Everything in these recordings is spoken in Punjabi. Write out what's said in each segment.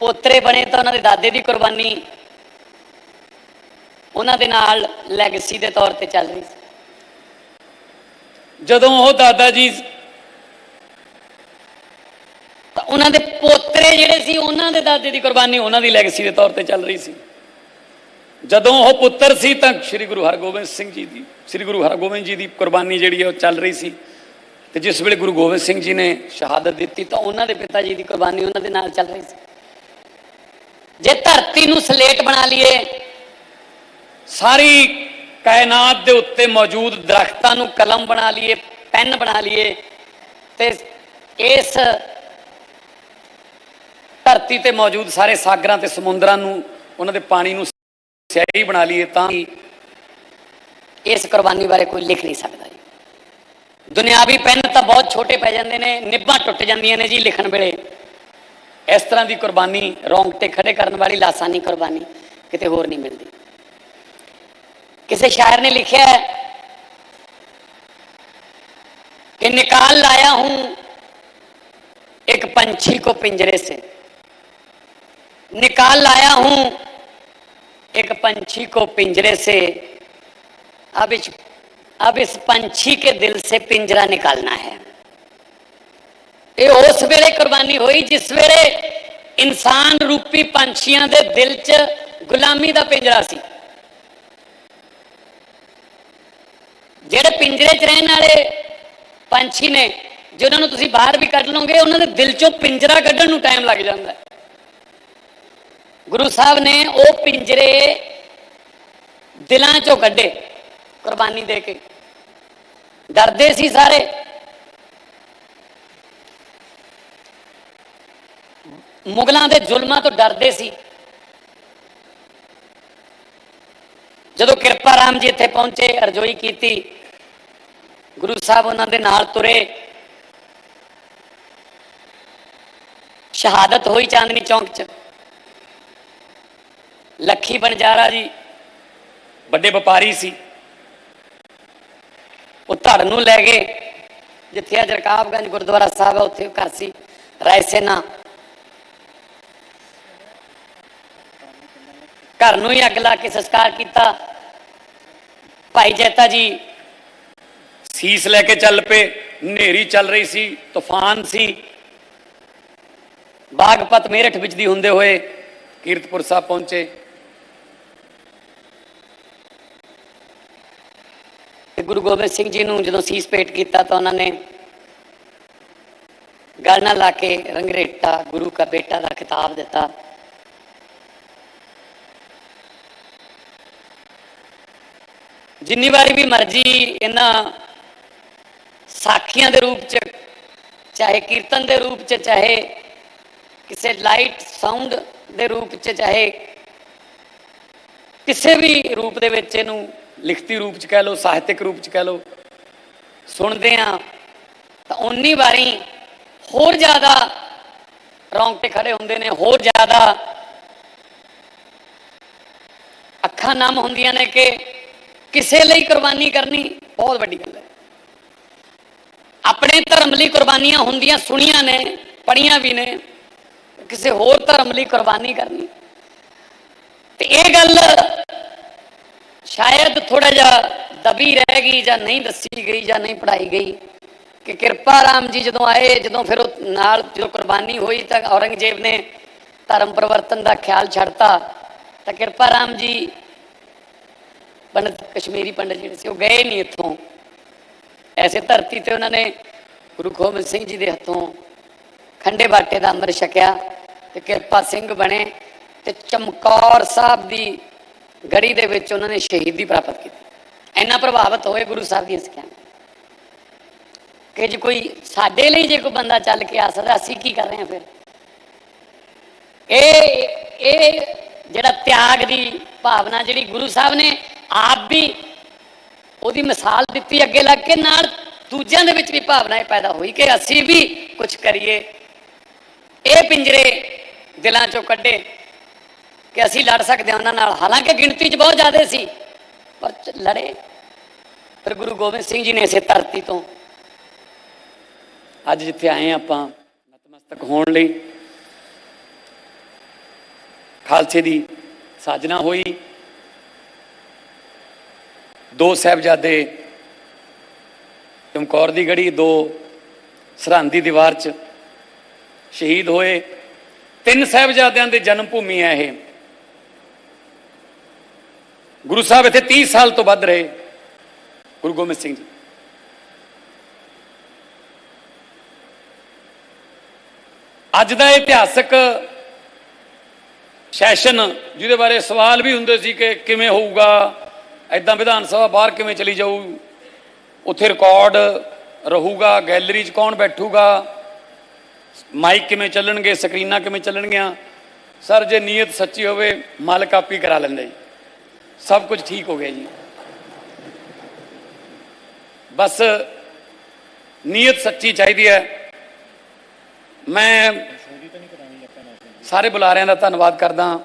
ਪੋਤਰੇ ਬਣੇ ਤਾਂ ਉਹਨਾਂ ਦੇ ਦਾਦੇ ਦੀ ਕੁਰਬਾਨੀ ਉਹਨਾਂ ਦੇ ਨਾਲ ਲੈਗੇਸੀ ਦੇ ਤੌਰ ਤੇ ਚੱਲ ਰਹੀ ਸੀ। ਜਦੋਂ ਉਹ ਦਾਦਾ ਜੀ ਤਾਂ ਉਹਨਾਂ ਦੇ ਪੋਤਰੇ ਜਿਹੜੇ ਸੀ ਉਹਨਾਂ ਦੇ ਦਾਦੇ ਦੀ ਕੁਰਬਾਨੀ ਉਹਨਾਂ ਦੀ ਲੈਗੇਸੀ ਦੇ ਤੌਰ ਤੇ ਚੱਲ ਰਹੀ ਸੀ। ਜਦੋਂ ਉਹ ਪੁੱਤਰ ਸੀ ਤਾਂ ਸ੍ਰੀ ਗੁਰੂ ਹਰਗੋਬਿੰਦ ਸਿੰਘ ਜੀ ਦੀ ਸ੍ਰੀ ਗੁਰੂ ਹਰਗੋਬਿੰਦ ਜੀ ਦੀ ਕੁਰਬਾਨੀ ਜਿਹੜੀ ਹੈ ਉਹ ਚੱਲ ਰਹੀ ਸੀ। ਤੇ ਜਿਸ ਵੇਲੇ ਗੁਰੂ ਗੋਬਿੰਦ ਸਿੰਘ ਜੀ ਨੇ ਸ਼ਹਾਦਤ ਦਿੱਤੀ ਤਾਂ ਉਹਨਾਂ ਦੇ ਪਿਤਾ ਜੀ ਦੀ ਕੁਰਬਾਨੀ ਉਹਨਾਂ ਦੇ ਨਾਲ ਚੱਲ ਰਹੀ ਸੀ। ਜੇ ਧਰਤੀ ਨੂੰ ਸਲੇਟ ਬਣਾ ਲਈਏ, ਸਾਰੀ ਕਾਇਨਾਤ ਦੇ ਉੱਤੇ ਮੌਜੂਦ ਦਰਖਤਾਂ ਨੂੰ ਕਲਮ ਬਣਾ ਲਈਏ, ਪੈਨ ਬਣਾ ਲਈਏ, ਤੇ ਇਸ ਧਰਤੀ ਤੇ ਮੌਜੂਦ ਸਾਰੇ ਸਾਗਰਾਂ ਤੇ ਸਮੁੰਦਰਾਂ ਨੂੰ, ਉਹਨਾਂ ਦੇ ਪਾਣੀ ਨੂੰ ਸਿਆਹੀ ਬਣਾ ਲਈਏ ਤਾਂ ਇਸ ਕੁਰਬਾਨੀ ਬਾਰੇ ਕੋਈ ਲਿਖ ਨਹੀਂ ਸਕਦਾ ਜੀ। ਦੁਨਿਆਵੀ ਪੈਨ ਤਾਂ ਬਹੁਤ ਛੋਟੇ ਪੈ ਜਾਂਦੇ ਨੇ, ਨਿੱਬਾਂ ਟੁੱਟ ਜਾਂਦੀਆਂ ਨੇ ਜੀ ਲਿਖਣ ਵੇਲੇ। ਇਸ ਤਰ੍ਹਾਂ ਦੀ ਕੁਰਬਾਨੀ ਰੌਂਗਟੇ ਖੜੇ ਕਰਨ ਵਾਲੀ ਲਾਸਾਨੀ ਕੁਰਬਾਨੀ ਕਿਤੇ ਹੋਰ ਨਹੀਂ ਮਿਲਦੀ ਕਿਸੇ ਸ਼ਾਇਰ ਨੇ ਲਿਖਿਆ ਹੈ कि निकाल लाया हूं एक पंछी को पिंजरे से निकाल लाया हूं एक पंछी को पिंजरे से अब इस अब इस पंछी के दिल से पिंजरा निकालना है ਇਹ ਉਸ ਵੇਲੇ ਕੁਰਬਾਨੀ ਹੋਈ ਜਿਸ ਵੇਲੇ ਇਨਸਾਨ ਰੂਪੀ ਪੰਛੀਆਂ ਦੇ ਦਿਲ 'ਚ ਗੁਲਾਮੀ ਦਾ ਪਿੰਜਰਾ ਸੀ। ਜਿਹੜੇ ਪਿੰਜਰੇ 'ਚ ਰਹਿਣ ਵਾਲੇ ਪੰਛੀ ਨੇ ਜਿਨ੍ਹਾਂ ਨੂੰ ਤੁਸੀਂ ਬਾਹਰ ਵੀ ਕੱਢ ਲਓਗੇ, ਉਹਨਾਂ ਦੇ ਦਿਲ 'ਚੋਂ ਪਿੰਜਰਾ ਕੱਢਣ ਨੂੰ ਟਾਈਮ ਲੱਗ ਜਾਂਦਾ ਹੈ। ਗੁਰੂ ਸਾਹਿਬ ਨੇ ਉਹ ਪਿੰਜਰੇ ਦਿਲਾਂ 'ਚੋਂ ਕੱਢੇ ਕੁਰਬਾਨੀ ਦੇ ਕੇ। ਡਰਦੇ ਸੀ ਸਾਰੇ। ਮੁਗਲਾਂ ਦੇ ਜ਼ੁਲਮਾਂ ਤੋਂ ਡਰਦੇ ਸੀ। ਜਦੋਂ ਕਿਰਪਾ ਰਾਮ ਜੀ ਇੱਥੇ ਪਹੁੰਚੇ, ਅਰਜ਼ੋਈ ਕੀਤੀ, ਗੁਰੂ ਸਾਹਿਬ ਉਹਨਾਂ ਦੇ ਨਾਲ ਤੁਰੇ। ਸ਼ਹਾਦਤ ਹੋਈ ਚਾਂਦਨੀ ਚੌਂਕ 'ਚ। ਲੱਖੀ ਬਣਜਾਰਾ ਜੀ ਵੱਡੇ ਵਪਾਰੀ ਸੀ। ਉਹ ਧੜ ਨੂੰ ਲੈ ਗਏ, ਜਿੱਥੇ ਅੱਜ ਰਕਾਬਗੰਜ ਗੁਰਦੁਆਰਾ ਸਾਹਿਬ ਹੈ ਉੱਥੇ ਘਰ ਸੀ। ਰਾਇਸੇਨਾ ਘਰ ਨੂੰ ਹੀ ਅੱਗ ਲਾ ਕੇ ਸੰਸਕਾਰ ਕੀਤਾ। ਭਾਈ ਜੈਤਾ ਜੀ ਸੀਸ ਲੈ ਕੇ ਚੱਲ ਪਏ, ਹਨੇਰੀ ਚੱਲ ਰਹੀ ਸੀ, ਤੂਫਾਨ ਸੀ। ਬਾਗਪਤ ਮੇਰਠ ਵਿੱਚ ਦੀ ਹੁੰਦੇ ਹੋਏ ਕੀਰਤਪੁਰ ਸਾਹਿਬ ਪਹੁੰਚੇ। ਤੇ ਗੁਰੂ ਗੋਬਿੰਦ ਸਿੰਘ ਜੀ ਨੂੰ ਜਦੋਂ ਸੀਸ ਭੇਟ ਕੀਤਾ ਤਾਂ ਉਹਨਾਂ ਨੇ ਗਲ ਨਾਲ ਲਾ ਕੇ ਰੰਗਰੇਟਾ ਗੁਰੂ ਕਾ ਬੇਟਾ ਦਾ ਖਿਤਾਬ ਦਿੱਤਾ। ਜਿੰਨੀ ਵਾਰੀ ਵੀ ਮਰਜ਼ੀ ਇਹਨਾਂ ਸਾਖੀਆਂ ਦੇ ਰੂਪ ਚ, ਚਾਹੇ ਕੀਰਤਨ ਦੇ ਰੂਪ ਚ, ਚਾਹੇ ਕਿਸੇ ਲਾਈਟ ਸਾਊਂਡ ਦੇ ਰੂਪ ਚ, ਚਾਹੇ ਕਿਸੇ ਵੀ ਰੂਪ ਦੇ ਵਿੱਚ ਇਹਨੂੰ ਲਿਖਤੀ ਰੂਪ ਚ ਕਹਿ ਲਓ, ਸਾਹਿਤਿਕ ਰੂਪ ਚ ਕਹਿ ਲਓ, ਸੁਣਦੇ ਆ ਤਾਂ ਉਨੀ ਵਾਰੀ ਹੋਰ ਜ਼ਿਆਦਾ ਰੌਂਗਟੇ ਖੜੇ ਹੁੰਦੇ ਨੇ, ਹੋਰ ਜ਼ਿਆਦਾ ਅੱਖਾਂ ਨਮ ਹੁੰਦੀਆਂ ਨੇ ਕਿ ਕਿਸੇ ਲਈ ਕੁਰਬਾਨੀ ਕਰਨੀ ਬਹੁਤ ਵੱਡੀ ਗੱਲ ਹੈ। ਆਪਣੇ ਧਰਮ ਲਈ ਕੁਰਬਾਨੀਆਂ ਹੁੰਦੀਆਂ ਸੁਣੀਆਂ ਨੇ ਪੜੀਆਂ ਵੀ ਨੇ, ਕਿਸੇ ਹੋਰ ਧਰਮ ਲਈ ਕੁਰਬਾਨੀ ਕਰਨੀ। ਤੇ ਇਹ ਗੱਲ ਸ਼ਾਇਦ ਥੋੜਾ ਜਿਹਾ ਦਬੀ ਰਹਿ ਗਈ ਜਾਂ ਨਹੀਂ ਦੱਸੀ ਗਈ ਜਾਂ ਨਹੀਂ ਪੜਾਈ ਗਈ ਕਿ ਕਿਰਪਾ ਰਾਮ ਜੀ ਜਦੋਂ ਆਏ, ਜਦੋਂ ਫਿਰ ਉਹ ਨਾਲ ਜਦੋਂ ਕੁਰਬਾਨੀ ਹੋਈ ਤਾਂ ਔਰੰਗਜ਼ੇਬ ਨੇ ਧਰਮ ਪਰਿਵਰਤਨ ਦਾ ਖਿਆਲ ਛੱਡਤਾ ਤਾਂ ਕਿਰਪਾ ਰਾਮ ਜੀ ਪੰਡਤ, ਕਸ਼ਮੀਰੀ ਪੰਡਤ ਜਿਹੜੇ ਸੀ, ਉਹ ਗਏ ਨਹੀਂ ਇੱਥੋਂ। ਐਸੇ ਧਰਤੀ ਤੇ ਉਹਨਾਂ ਨੇ ਗੁਰੂ ਗੋਬਿੰਦ ਸਿੰਘ ਜੀ ਦੇ ਹੱਥੋਂ ਖੰਡੇ ਬਾਟੇ ਦਾ ਅੰਮ੍ਰਿਤ ਛਕਿਆ ਤੇ ਕਿਰਪਾ ਸਿੰਘ ਬਣੇ ਤੇ ਚਮਕੌਰ ਸਾਹਿਬ ਦੀ ਗੜੀ ਦੇ ਵਿੱਚ ਉਹਨਾਂ ਨੇ ਸ਼ਹੀਦੀ ਪ੍ਰਾਪਤ ਕੀਤੀ। ਇੰਨਾ ਪ੍ਰਭਾਵਿਤ ਹੋਏ ਗੁਰੂ ਸਾਹਿਬ ਦੀਆਂ ਸਿੱਖਿਆ ਕਿ ਜੇ ਕੋਈ ਸਾਡੇ ਲਈ ਜੇ ਕੋਈ ਬੰਦਾ ਚੱਲ ਕੇ ਆ ਸਕਦਾ, ਅਸੀਂ ਕੀ ਕਰ ਰਹੇ ਹਾਂ ਫਿਰ? ਇਹ ਇਹ ਜਿਹੜਾ ਤਿਆਗ ਦੀ ਭਾਵਨਾ ਜਿਹੜੀ ਗੁਰੂ ਸਾਹਿਬ ਨੇ ਆਪ ਵੀ ਉਹਦੀ ਮਿਸਾਲ ਦਿੱਤੀ ਅੱਗੇ ਲੱਗ ਕੇ ਨਾਲ ਦੂਜਿਆਂ ਦੇ ਵਿੱਚ ਵੀ ਭਾਵਨਾ ਇਹ ਪੈਦਾ ਹੋਈ ਕਿ ਅਸੀਂ ਵੀ ਕੁਝ ਕਰੀਏ। ਇਹ ਪਿੰਜਰੇ ਦਿਲਾਂ ਚੋਂ ਕੱਢੇ ਕਿ ਅਸੀਂ ਲੜ ਸਕਦੇ ਹਾਂ ਉਹਨਾਂ ਨਾਲ। ਹਾਲਾਂਕਿ ਗਿਣਤੀ 'ਚ ਬਹੁਤ ਜ਼ਿਆਦਾ ਸੀ, ਪਰ ਲੜੇ। ਫਿਰ ਗੁਰੂ ਗੋਬਿੰਦ ਸਿੰਘ ਜੀ ਨੇ ਇਸੇ ਧਰਤੀ ਤੋਂ ਅੱਜ ਜਿੱਥੇ ਆਏ ਹਾਂ ਆਪਾਂ ਨਤਮਸਤਕ ਹੋਣ ਲਈ, ਖਾਲਸੇ ਦੀ ਸਾਜਨਾ ਹੋਈ। ਦੋ ਸਾਹਿਬਜ਼ਾਦੇ ਚਮਕੌਰ ਦੀ ਗੜੀ, ਦੋ ਸਰਹੰਦ ਦੀ ਦੀਵਾਰ 'ਚ ਸ਼ਹੀਦ ਹੋਏ। ਤਿੰਨ ਸਾਹਿਬਜ਼ਾਦਿਆਂ ਦੇ ਜਨਮ ਭੂਮੀ ਹੈ ਇਹ। ਗੁਰੂ ਸਾਹਿਬ ਇੱਥੇ 30 ਸਾਲ ਤੋਂ ਵੱਧ ਰਹੇ। ਗੁਰੂ ਗੋਬਿੰਦ ਸਿੰਘ ਜੀ। ਅੱਜ ਦਾ ਇਤਿਹਾਸਕ ਸੈਸ਼ਨ, ਜਿਹਦੇ ਬਾਰੇ ਸਵਾਲ ਵੀ ਹੁੰਦੇ ਸੀ ਕਿ ਕਿਵੇਂ ਹੋਊਗਾ ਐਦਾਂ ਵਿਧਾਨ ਸਭਾ ਬਾਹਰ ਕਿਵੇਂ ਚਲੀ ਜਾਊ? ਉੱਥੇ ਰਿਕਾਰਡ ਰਹੂਗਾ ਗੈਲਰੀ 'ਚ ਕੌਣ ਬੈਠੂਗਾ? ਮਾਈਕ ਕਿਵੇਂ ਚੱਲਣਗੇ ਸਕਰੀਨਾਂ ਕਿਵੇਂ ਚੱਲਣਗੀਆਂ? ਸਰ, ਜੇ ਨੀਅਤ ਸੱਚੀ ਹੋਵੇ ਮਾਲ ਕਾਪੀ ਕਰਾ ਲੈਂਦਾ ਜੀ। ਸਭ ਕੁਝ ਠੀਕ ਹੋ ਗਿਆ ਜੀ। ਬਸ ਨੀਅਤ ਸੱਚੀ ਚਾਹੀਦੀ ਹੈ। ਮੈਂ ਸਾਰੇ ਬੁਲਾਰਿਆਂ ਦਾ ਧੰਨਵਾਦ ਕਰਦਾ।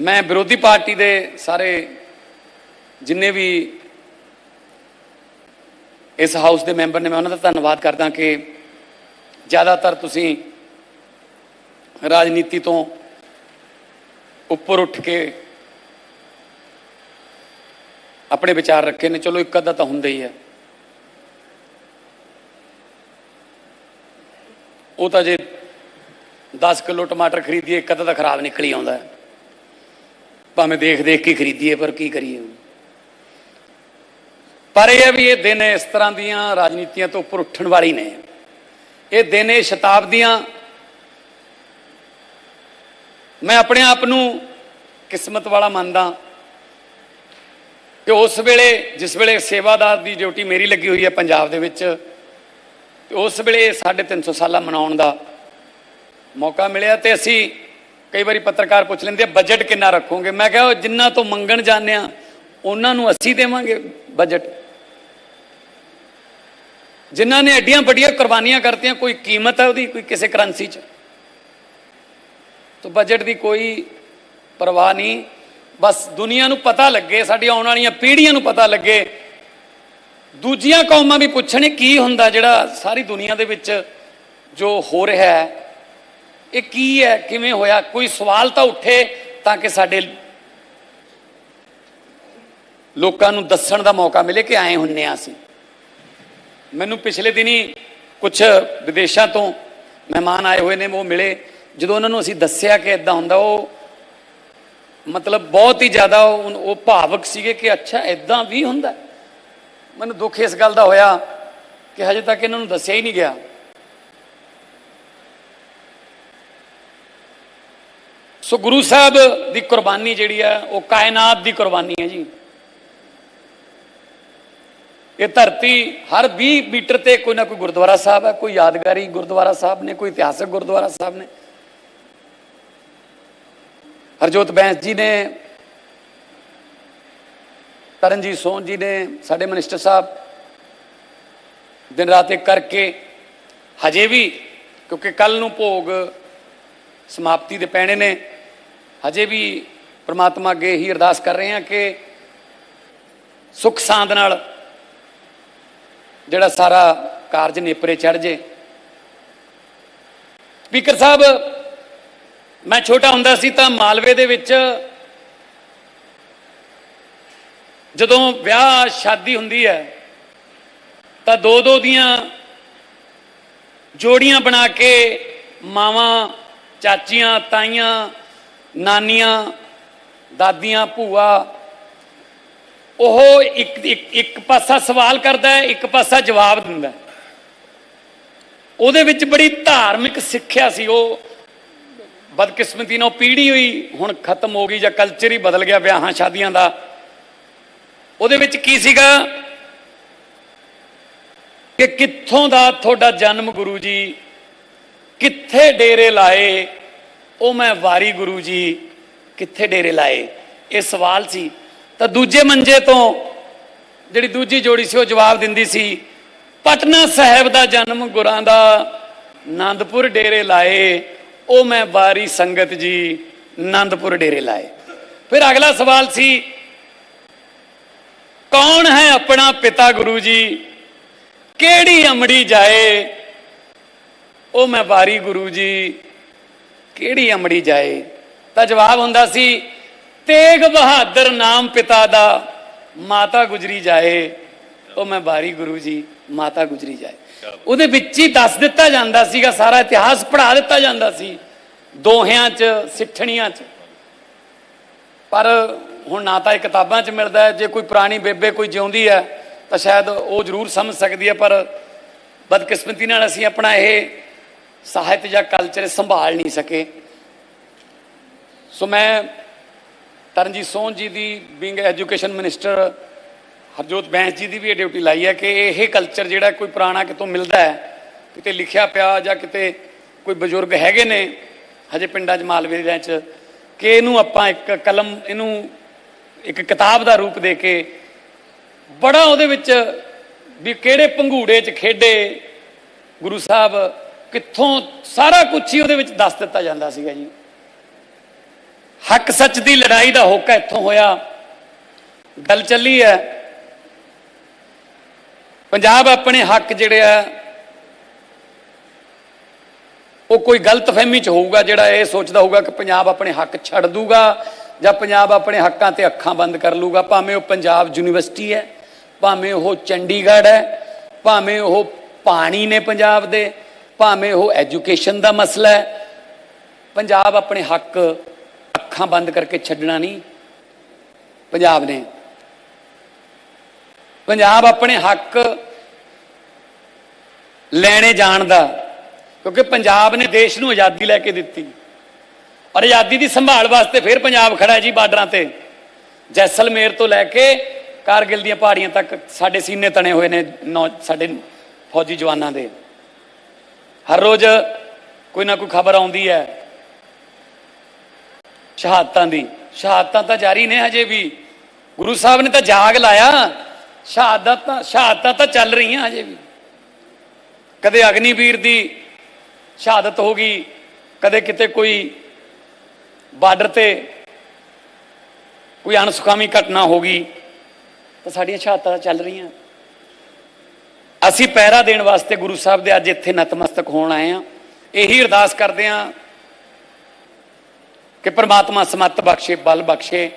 ਮੈਂ ਵਿਰੋਧੀ ਪਾਰਟੀ ਦੇ ਸਾਰੇ ਜਿੰਨੇ ਵੀ ਇਸ ਹਾਊਸ ਦੇ ਮੈਂਬਰ ਨੇ, ਮੈਂ ਉਹਨਾਂ ਦਾ ਧੰਨਵਾਦ ਕਰਦਾ ਕਿ ਜ਼ਿਆਦਾਤਰ ਤੁਸੀਂ ਰਾਜਨੀਤੀ ਤੋਂ ਉੱਪਰ ਉੱਠ ਕੇ ਆਪਣੇ ਵਿਚਾਰ ਰੱਖੇ ਨੇ ਚਲੋ, ਇੱਕ ਅੱਧਾ ਤਾਂ ਹੁੰਦਾ ਹੀ ਹੈ ਉਹ ਤਾਂ ਜੇ 10 ਕਿਲੋ ਟਮਾਟਰ ਖਰੀਦੀਏ, ਇੱਕ ਅੱਧਾ ਤਾਂ ਖਰਾਬ ਨਿਕਲ ਹੀ ਆਉਂਦਾ ਹੈ। ਭਾਵੇਂ ਦੇਖ ਦੇਖ ਕੇ ਖਰੀਦੀਏ, ਪਰ ਕੀ ਕਰੀਏ ਪਰ ਇਹ ਹੈ ਵੀ ਇਹ ਦਿਨ ਇਸ ਤਰ੍ਹਾਂ ਦੀਆਂ ਰਾਜਨੀਤੀਆਂ ਤੋਂ ਉੱਪਰ ਉੱਠਣ ਵਾਲੀ ਨੇ। ਇਹ ਦਿਨ, ਇਹ ਸ਼ਤਾਬਦੀਆਂ, ਮੈਂ ਆਪਣੇ ਆਪ ਨੂੰ ਕਿਸਮਤ ਵਾਲਾ ਮੰਨਦਾ ਕਿ ਉਸ ਵੇਲੇ, ਜਿਸ ਵੇਲੇ ਸੇਵਾਦਾਰ ਦੀ ਡਿਊਟੀ ਮੇਰੀ ਲੱਗੀ ਹੋਈ ਹੈ ਪੰਜਾਬ ਦੇ ਵਿੱਚ, ਤੇ ਉਸ ਵੇਲੇ 350 ਸਾਲਾ ਮਨਾਉਣ ਦਾ ਮੌਕਾ ਮਿਲਿਆ ਤੇ ਅਸੀਂ ਕਈ ਵਾਰੀ ਪੱਤਰਕਾਰ ਪੁੱਛ ਲੈਂਦੇ ਆ ਬਜਟ ਕਿੰਨਾ ਰੱਖੋਗੇ? ਮੈਂ ਕਿਹਾ, ਉਹ ਜਿੰਨਾ ਤੋਂ ਮੰਗਣ ਜਾਂਦੇ ਆ, ਉਹਨਾਂ ਨੂੰ ਅਸੀਂ ਦੇਵਾਂਗੇ ਬਜਟ ਜਿਨ੍ਹਾਂ ਨੇ ਐਡੀਆਂ ਵੱਡੀਆਂ ਕੁਰਬਾਨੀਆਂ ਕਰਤੀਆਂ, ਕੋਈ ਕੀਮਤ ਹੈ ਉਹਦੀ, ਕੋਈ ਕਿਸੇ ਕਰੰਸੀ 'ਚ। ਤਾਂ ਬਜਟ ਦੀ ਕੋਈ ਪਰਵਾਹ ਨਹੀਂ। ਬਸ ਦੁਨੀਆ ਨੂੰ ਪਤਾ ਲੱਗੇ ਸਾਡੀ ਆਉਣ ਵਾਲੀਆਂ ਪੀੜ੍ਹੀਆਂ ਨੂੰ ਪਤਾ ਲੱਗੇ। ਦੂਜੀਆਂ ਕੌਮਾਂ ਵੀ ਪੁੱਛਣ ਕੀ ਹੁੰਦਾ ਜਿਹੜਾ ਸਾਰੀ ਦੁਨੀਆ ਦੇ ਵਿੱਚ ਜੋ ਹੋ ਰਿਹਾ ਹੈ। ਇਹ ਕੀ ਹੈ? ਕਿਵੇਂ ਹੋਇਆ? ਕੋਈ ਸਵਾਲ ਤਾਂ ਉੱਠੇ ਤਾਂ ਕਿ ਸਾਡੇ ਲੋਕਾਂ ਨੂੰ ਦੱਸਣ ਦਾ ਮੌਕਾ ਮਿਲੇ ਕਿ ਆਏ ਹੁੰਨੇ ਆ ਅਸੀਂ। ਮੈਨੂੰ ਪਿਛਲੇ ਦਿਨੀ ਕੁਝ ਵਿਦੇਸ਼ਾਂ ਤੋਂ ਮਹਿਮਾਨ ਆਏ ਹੋਏ ਨੇ, ਉਹ ਮਿਲੇ। ਜਦੋਂ ਉਹਨਾਂ ਨੂੰ ਅਸੀਂ ਦੱਸਿਆ ਕਿ ਇਦਾਂ ਹੁੰਦਾ, ਉਹ ਮਤਲਬ ਬਹੁਤ ਹੀ ਜ਼ਿਆਦਾ ਉਹ ਉਹ ਭਾਵਕ ਸੀਗੇ ਕਿ ਅੱਛਾ ਇਦਾਂ ਵੀ ਹੁੰਦਾ। ਮੈਨੂੰ ਦੁੱਖ ਇਸ ਗੱਲ ਦਾ ਹੋਇਆ ਕਿ ਹਜੇ ਤੱਕ ਇਹਨਾਂ ਨੂੰ ਦੱਸਿਆ ਹੀ ਨਹੀਂ ਗਿਆ। ਸੋ ਗੁਰੂ ਸਾਹਿਬ ਦੀ ਕੁਰਬਾਨੀ ਜਿਹੜੀ ਹੈ ਉਹ ਕਾਇਨਾਤ ਦੀ ਕੁਰਬਾਨੀ ਹੈ ਜੀ। ਇਹ ਧਰਤੀ ਹਰ 20 ਮੀਟਰ ਤੇ ਕੋਈ ਨਾ ਕੋਈ ਗੁਰਦੁਆਰਾ ਸਾਹਿਬ ਹੈ, ਕੋਈ ਯਾਦਗਾਰੀ ਗੁਰਦੁਆਰਾ ਸਾਹਿਬ ਨੇ, ਕੋਈ ਇਤਿਹਾਸਕ ਗੁਰਦੁਆਰਾ ਸਾਹਿਬ ਨੇ। ਹਰਜੋਤ ਬੈਂਸ ਜੀ ਨੇ, ਤਰਨਜੀਤ ਸੋਨ ਜੀ ਨੇ, ਸਾਡੇ ਮਿਨਿਸਟਰ ਸਾਹਿਬ ਦਿਨ ਰਾਤ ਇੱਕ ਕਰਕੇ ਹਜੇ ਵੀ, ਕਿਉਂਕਿ ਕੱਲ ਨੂੰ ਭੋਗ ਸਮਾਪਤੀ ਦੇ ਪੈਣੇ ਨੇ ਹਜੇ ਵੀ ਪ੍ਰਮਾਤਮਾ ਅੱਗੇ ਹੀ ਅਰਦਾਸ ਕਰ ਰਹੇ ਹਾਂ ਕਿ ਸੁਖ ਸਾਂਦ ਨਾਲ ਜਿਹੜਾ ਸਾਰਾ ਕਾਰਜ ਨੇਪਰੇ ਚੜ ਜੇ। ਸਪੀਕਰ ਸਾਹਿਬ, ਮੈਂ ਛੋਟਾ ਹੁੰਦਾ ਸੀ ਤਾਂ ਮਾਲਵੇ ਦੇ ਵਿੱਚ ਜਦੋਂ ਵਿਆਹ ਸ਼ਾਦੀ ਹੁੰਦੀ ਹੈ, ਤਾਂ ਦੋ ਦੋ ਦੀਆਂ ਜੋੜੀਆਂ ਬਣਾ ਕੇ ਮਾਵਾਂ, ਚਾਚੀਆਂ, ਤਾਈਆਂ ਨਾਨੀਆਂ, ਦਾਦੀਆਂ, ਭੂਆ, ਉਹ ਇੱਕ ਇੱਕ ਪਾਸਾ ਸਵਾਲ ਕਰਦਾ ਹੈ, ਇੱਕ ਪਾਸਾ ਜਵਾਬ ਦਿੰਦਾ ਉਹਦੇ ਵਿੱਚ ਬੜੀ ਧਾਰਮਿਕ ਸਿੱਖਿਆ ਸੀ ਉਹ। ਬਦਕਿਸਮਤੀ ਨਾਲ ਪੀੜੀ ਹੋਈ, ਹੁਣ ਖਤਮ ਹੋ ਗਈ ਜਾਂ ਕਲਚਰ ਹੀ ਬਦਲ ਗਿਆ ਵਿਆਹਾਂ, ਸ਼ਾਦੀਆਂ ਦਾ। ਉਹਦੇ ਵਿੱਚ ਕੀ ਸੀਗਾ? ਕਿ ਕਿੱਥੋਂ ਦਾ ਤੁਹਾਡਾ ਜਨਮ ਗੁਰੂ ਜੀ? ਕਿੱਥੇ ਡੇਰੇ ਲਾਏ? ਉਹ ਮੈਂ ਵਾਰੀ ਗੁਰੂ ਜੀ ਕਿੱਥੇ ਡੇਰੇ ਲਾਏ? ਇਹ ਸਵਾਲ ਸੀ। ਤਾਂ ਦੂਜੇ ਮੰਜੇ ਤੋਂ ਜਿਹੜੀ ਦੂਜੀ ਜੋੜੀ ਸੀ, ਉਹ ਜਵਾਬ ਦਿੰਦੀ ਸੀ, ਪਟਨਾ ਸਾਹਿਬ ਦਾ ਜਨਮ ਗੁਰਾਂ ਦਾ ਆਨੰਦਪੁਰ ਡੇਰੇ ਲਾਏ, ਉਹ ਮੈਂ ਵਾਰੀ ਸੰਗਤ ਜੀ ਆਨੰਦਪੁਰ ਡੇਰੇ ਲਾਏ। ਫਿਰ ਅਗਲਾ ਸਵਾਲ ਸੀ, ਕੌਣ ਹੈ ਆਪਣਾ ਪਿਤਾ ਗੁਰੂ ਜੀ? ਕਿਹੜੀ ਅਮੜੀ ਜਾਏ? ਉਹ ਮੈਂ ਵਾਰੀ ਗੁਰੂ ਜੀ ਕਿਹੜੀ ਅਮੜੀ ਜਾਏ? ਤਾਂ ਜਵਾਬ ਹੁੰਦਾ ਸੀ, ਤੇਗ ਬਹਾਦਰ ਨਾਮ ਪਿਤਾ ਦਾ ਮਾਤਾ ਗੁਜਰੀ ਜਾਏ। ਉਹ ਮੈਂ ਬਾਰੀ ਗੁਰੂ ਜੀ, ਮਾਤਾ ਗੁਜਰੀ ਜਾਏ। ਉਹਦੇ ਵਿੱਚ ਹੀ ਦੱਸ ਦਿੱਤਾ ਜਾਂਦਾ ਸੀਗਾ, ਸਾਰਾ ਇਤਿਹਾਸ ਪੜ੍ਹਾ ਦਿੱਤਾ ਜਾਂਦਾ ਸੀ, ਦੋਹਿਆਂ 'ਚ, ਸਿੱਠਣੀਆਂ 'ਚ। ਪਰ ਹੁਣ ਨਾ ਤਾਂ ਇਹ ਕਿਤਾਬਾਂ 'ਚ ਮਿਲਦਾ ਹੈ, ਜੇ ਕੋਈ ਪੁਰਾਣੀ ਬੇਬੇ ਕੋਈ ਜਿਉਂਦੀ ਹੈ, ਤਾਂ ਸ਼ਾਇਦ ਉਹ ਜ਼ਰੂਰ ਸਮਝ ਸਕਦੀ ਹੈ, ਪਰ ਬਦਕਿਸਮਤੀ ਨਾਲ ਅਸੀਂ ਆਪਣਾ ਇਹ ਸਾਹਿਤ ਜਾਂ ਕਲਚਰ ਸੰਭਾਲ ਨਹੀਂ ਸਕੇ। ਸੋ ਮੈਂ ਤਰਨਜੀਤ ਸੋਹਣ ਜੀ ਦੀ ਬਿੰਗ ਐਜੂਕੇਸ਼ਨ ਮਿਨਿਸਟਰ ਹਰਜੋਤ ਬੈਂਸ ਜੀ ਦੀ ਵੀ ਇਹ ਡਿਊਟੀ ਲਾਈ ਹੈ ਕਿ ਇਹ ਕਲਚਰ ਜਿਹੜਾ ਕੋਈ ਪੁਰਾਣਾ ਕਿਤੋਂ ਮਿਲਦਾ ਹੈ, ਕਿਤੇ ਲਿਖਿਆ ਪਿਆ ਜਾਂ ਕਿਤੇ ਕੋਈ ਬਜ਼ੁਰਗ ਹੈਗੇ ਨੇ, ਹਜੇ ਪਿੰਡਾਂ 'ਚ ਮਾਲਵੇ ਦੇ ਚ ਕਿ ਇਹਨੂੰ ਆਪਾਂ ਇੱਕ ਕਲਮ, ਇਹਨੂੰ ਇੱਕ ਕਿਤਾਬ ਦਾ ਰੂਪ ਦੇ ਕੇ ਬੜਾ ਉਹਦੇ ਵਿੱਚ ਵੀ ਕਿਹੜੇ ਪੰਘੂੜੇ 'ਚ ਖੇਡੇ ਗੁਰੂ ਸਾਹਿਬ ਕਿੱਥੋਂ ਸਾਰਾ ਕੁਝ ਹੀ ਉਹਦੇ ਵਿੱਚ ਦੱਸ ਦਿੱਤਾ ਜਾਂਦਾ ਸੀਗਾ ਜੀ। ਹੱਕ ਸੱਚ ਦੀ ਲੜਾਈ ਦਾ ਹੋਕਾ ਇੱਥੋਂ ਹੋਇਆ। ਗੱਲ ਚੱਲੀ ਹੈ। ਪੰਜਾਬ ਆਪਣੇ ਹੱਕ ਜਿਹੜੇ ਆ, ਉਹ ਕੋਈ ਗਲਤਫਹਿਮੀ ਚ ਹੋਊਗਾ ਜਿਹੜਾ ਇਹ ਸੋਚਦਾ ਹੋਊਗਾ ਕਿ ਪੰਜਾਬ ਆਪਣੇ ਹੱਕ ਛੱਡ ਦੂਗਾ ਜਾਂ ਪੰਜਾਬ ਆਪਣੇ ਹੱਕਾਂ ਤੇ ਅੱਖਾਂ ਬੰਦ ਕਰ ਲੂਗਾ ਭਾਵੇਂ ਉਹ ਪੰਜਾਬ ਯੂਨੀਵਰਸਿਟੀ ਹੈ, ਭਾਵੇਂ ਉਹ ਚੰਡੀਗੜ੍ਹ ਹੈ, ਭਾਵੇਂ ਉਹ ਪਾਣੀ ਨੇ ਪੰਜਾਬ ਦੇ ਭਾਵੇਂ ਉਹ ਐਜੂਕੇਸ਼ਨ ਦਾ ਮਸਲਾ ਹੈ, ਪੰਜਾਬ ਆਪਣੇ ਹੱਕ ਅੱਖਾਂ ਬੰਦ ਕਰਕੇ ਛੱਡਣਾ ਨਹੀਂ। ਪੰਜਾਬ ਨੇ ਪੰਜਾਬ ਆਪਣੇ ਹੱਕ ਲੈਣੇ ਜਾਣ ਦਾ, ਕਿਉਂਕਿ ਪੰਜਾਬ ਨੇ ਦੇਸ਼ ਨੂੰ ਆਜ਼ਾਦੀ ਲੈ ਕੇ ਦਿੱਤੀ। ਔਰ ਆਜ਼ਾਦੀ ਦੀ ਸੰਭਾਲ ਵਾਸਤੇ ਫਿਰ ਪੰਜਾਬ ਖੜਾ ਜੀ ਬਾਰਡਰਾਂ ਤੇ। ਜੈਸਲਮੇਰ ਤੋਂ ਲੈ ਕੇ ਕਾਰਗਿਲ ਦੀਆਂ ਪਹਾੜੀਆਂ ਤੱਕ ਸਾਡੇ ਸੀਨੇ ਤਣੇ ਹੋਏ ਨੇ ਨੌ- ਸਾਡੇ ਫੌਜੀ ਜਵਾਨਾਂ ਦੇ। ਹਰ ਰੋਜ਼ ਕੋਈ ਨਾ ਕੋਈ ਖਬਰ ਆਉਂਦੀ ਹੈ। ਸ਼ਹਾਦਤਾਂ ਦੀ। ਸ਼ਹਾਦਤਾਂ ਤਾਂ ਜਾਰੀ ਨੇ ਹਜੇ ਵੀ। ਗੁਰੂ ਸਾਹਿਬ ਨੇ ਤਾਂ ਜਾਗ ਲਾਇਆ। ਸ਼ਹਾਦਤਾਂ ਸ਼ਹਾਦਤਾਂ ਤਾਂ ਚੱਲ ਰਹੀਆਂ ਹਜੇ ਵੀ। ਕਦੇ ਅਗਨੀਵੀਰ ਦੀ ਸ਼ਹਾਦਤ ਹੋ ਗਈ। ਕਦੇ ਕਿਤੇ ਕੋਈ ਬਾਰਡਰ ਤੇ ਕੋਈ ਅਣਸੁਖਾਵੀ ਘਟਨਾ ਹੋ ਗਈ। ਤਾਂ ਸਾਡੀਆਂ ਸ਼ਹਾਦਤਾਂ ਤਾਂ ਚੱਲ ਰਹੀਆਂ। ਅਸੀਂ ਪਹਿਰਾ ਦੇਣ ਵਾਸਤੇ ਗੁਰੂ ਸਾਹਿਬ ਦੇ ਅੱਜ ਇੱਥੇ ਨਤਮਸਤਕ ਹੋਣ ਆਏ ਆ ਇਹੀ ਅਰਦਾਸ ਕਰਦੇ ਆ ਕਿ ਪ੍ਰਮਾਤਮਾ ਸਮੱਤ ਬਖਸ਼ੇ, ਬਲ ਬਖਸ਼ੇ।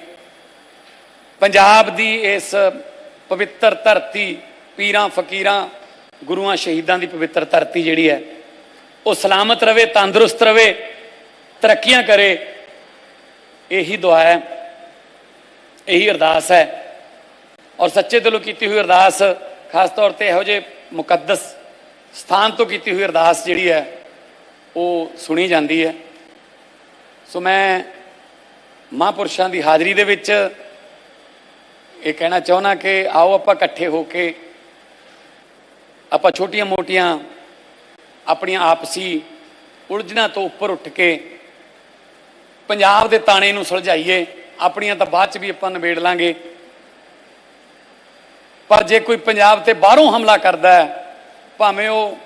ਪੰਜਾਬ ਦੀ ਇਸ ਪਵਿੱਤਰ ਧਰਤੀ ਪੀਰਾਂ, ਫਕੀਰਾਂ, ਗੁਰੂਆਂ, ਸ਼ਹੀਦਾਂ ਦੀ ਪਵਿੱਤਰ ਧਰਤੀ ਜਿਹੜੀ ਹੈ, ਉਹ ਸਲਾਮਤ ਰਵੇ, ਤੰਦਰੁਸਤ ਰਵੇ, ਤਰੱਕੀਆਂ ਕਰੇ। ਇਹੀ ਦੁਆ ਹੈ, ਇਹੀ ਅਰਦਾਸ ਹੈ। ਔਰ ਸੱਚੇ ਦਿਲੋਂ ਕੀਤੀ ਹੋਈ ਅਰਦਾਸ ਖਾਸ ਤੌਰ ਤੇ ਇਹੋ ਜਿਹੇ ਮੁਕੱਦਸ ਸਥਾਨ ਤੋਂ ਕੀਤੀ ਹੋਈ ਅਰਦਾਸ ਜਿਹੜੀ ਹੈ, ਉਹ ਸੁਣੀ ਜਾਂਦੀ ਹੈ। ਸੋ ਮੈਂ ਮਹਾਂਪੁਰਸ਼ਾਂ ਦੀ ਹਾਜ਼ਰੀ ਦੇ ਵਿੱਚ ਇਹ ਕਹਿਣਾ ਚਾਹੁੰਦਾ ਕਿ ਆਓ ਆਪਾਂ ਇਕੱਠੇ ਹੋ ਕੇ ਆਪਾਂ ਛੋਟੀਆਂ-ਮੋਟੀਆਂ ਆਪਣੀਆਂ ਆਪਸੀ ਉਲਝਣਾਂ ਤੋਂ ਉੱਪਰ ਉੱਠ ਕੇ ਪੰਜਾਬ ਦੇ ਤਾਣੇ ਨੂੰ ਸੁਲਝਾਈਏ, ਆਪਣੀਆਂ ਤਾਂ ਬਾਅਦ ਚ ਵੀ ਆਪਾਂ ਨਿਬੇੜ ਲਾਂਗੇ। ਪਰ ਜੇ ਕੋਈ ਪੰਜਾਬ ਤੇ ਬਾਹਰੋਂ ਹਮਲਾ ਕਰਦਾ ਹੈ ਭਾਵੇਂ ਉਹ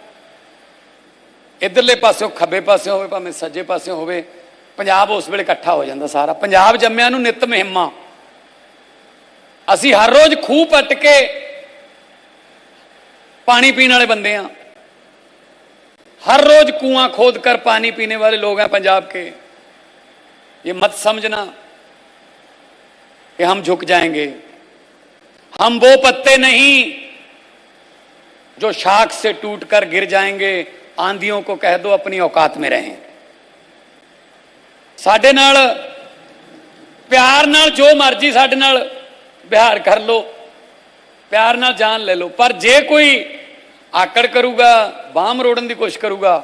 ਇਧਰਲੇ ਪਾਸਿਓਂ ਖੱਬੇ ਪਾਸਿਓਂ ਹੋਵੇ ਭਾਵੇਂ ਸੱਜੇ ਪਾਸਿਓਂ ਹੋਵੇ ਪੰਜਾਬ ਉਸ ਵੇਲੇ ਇਕੱਠਾ ਹੋ ਜਾਂਦਾ ਸਾਰਾ ਪੰਜਾਬ ਜੰਮਿਆਂ ਨੂੰ ਨਿਤ ਮਹਿਮਾ ਅਸੀਂ ਹਰ ਰੋਜ਼ ਖੂਹ ਪੱਟ ਕੇ ਪਾਣੀ ਪੀਣ ਵਾਲੇ ਬੰਦੇ ਆ हर रोज कुआं खोद कर पानी पीने वाले लोग हैं पंजाब के ये मत समझना कि हम झुक जाएंगे हम वो पत्ते नहीं जो शाख से टूटकर गिर जाएंगे आंधियों को कह दो अपनी औकात में रहें ਸਾਡੇ ਨਾਲ ਪਿਆਰ ਨਾਲ ਜੋ ਮਰਜ਼ੀ ਸਾਡੇ ਨਾਲ ਵਿਹਾਰ ਕਰ ਲੋ ਪਿਆਰ ਨਾਲ ਜਾਨ ਲੈ ਲਓ ਪਰ ਜੇ ਕੋਈ ਆਕੜ ਕਰੂਗਾ ਬਾਹ ਮਰੋੜਨ ਦੀ ਕੋਸ਼ਿਸ਼ ਕਰੂਗਾ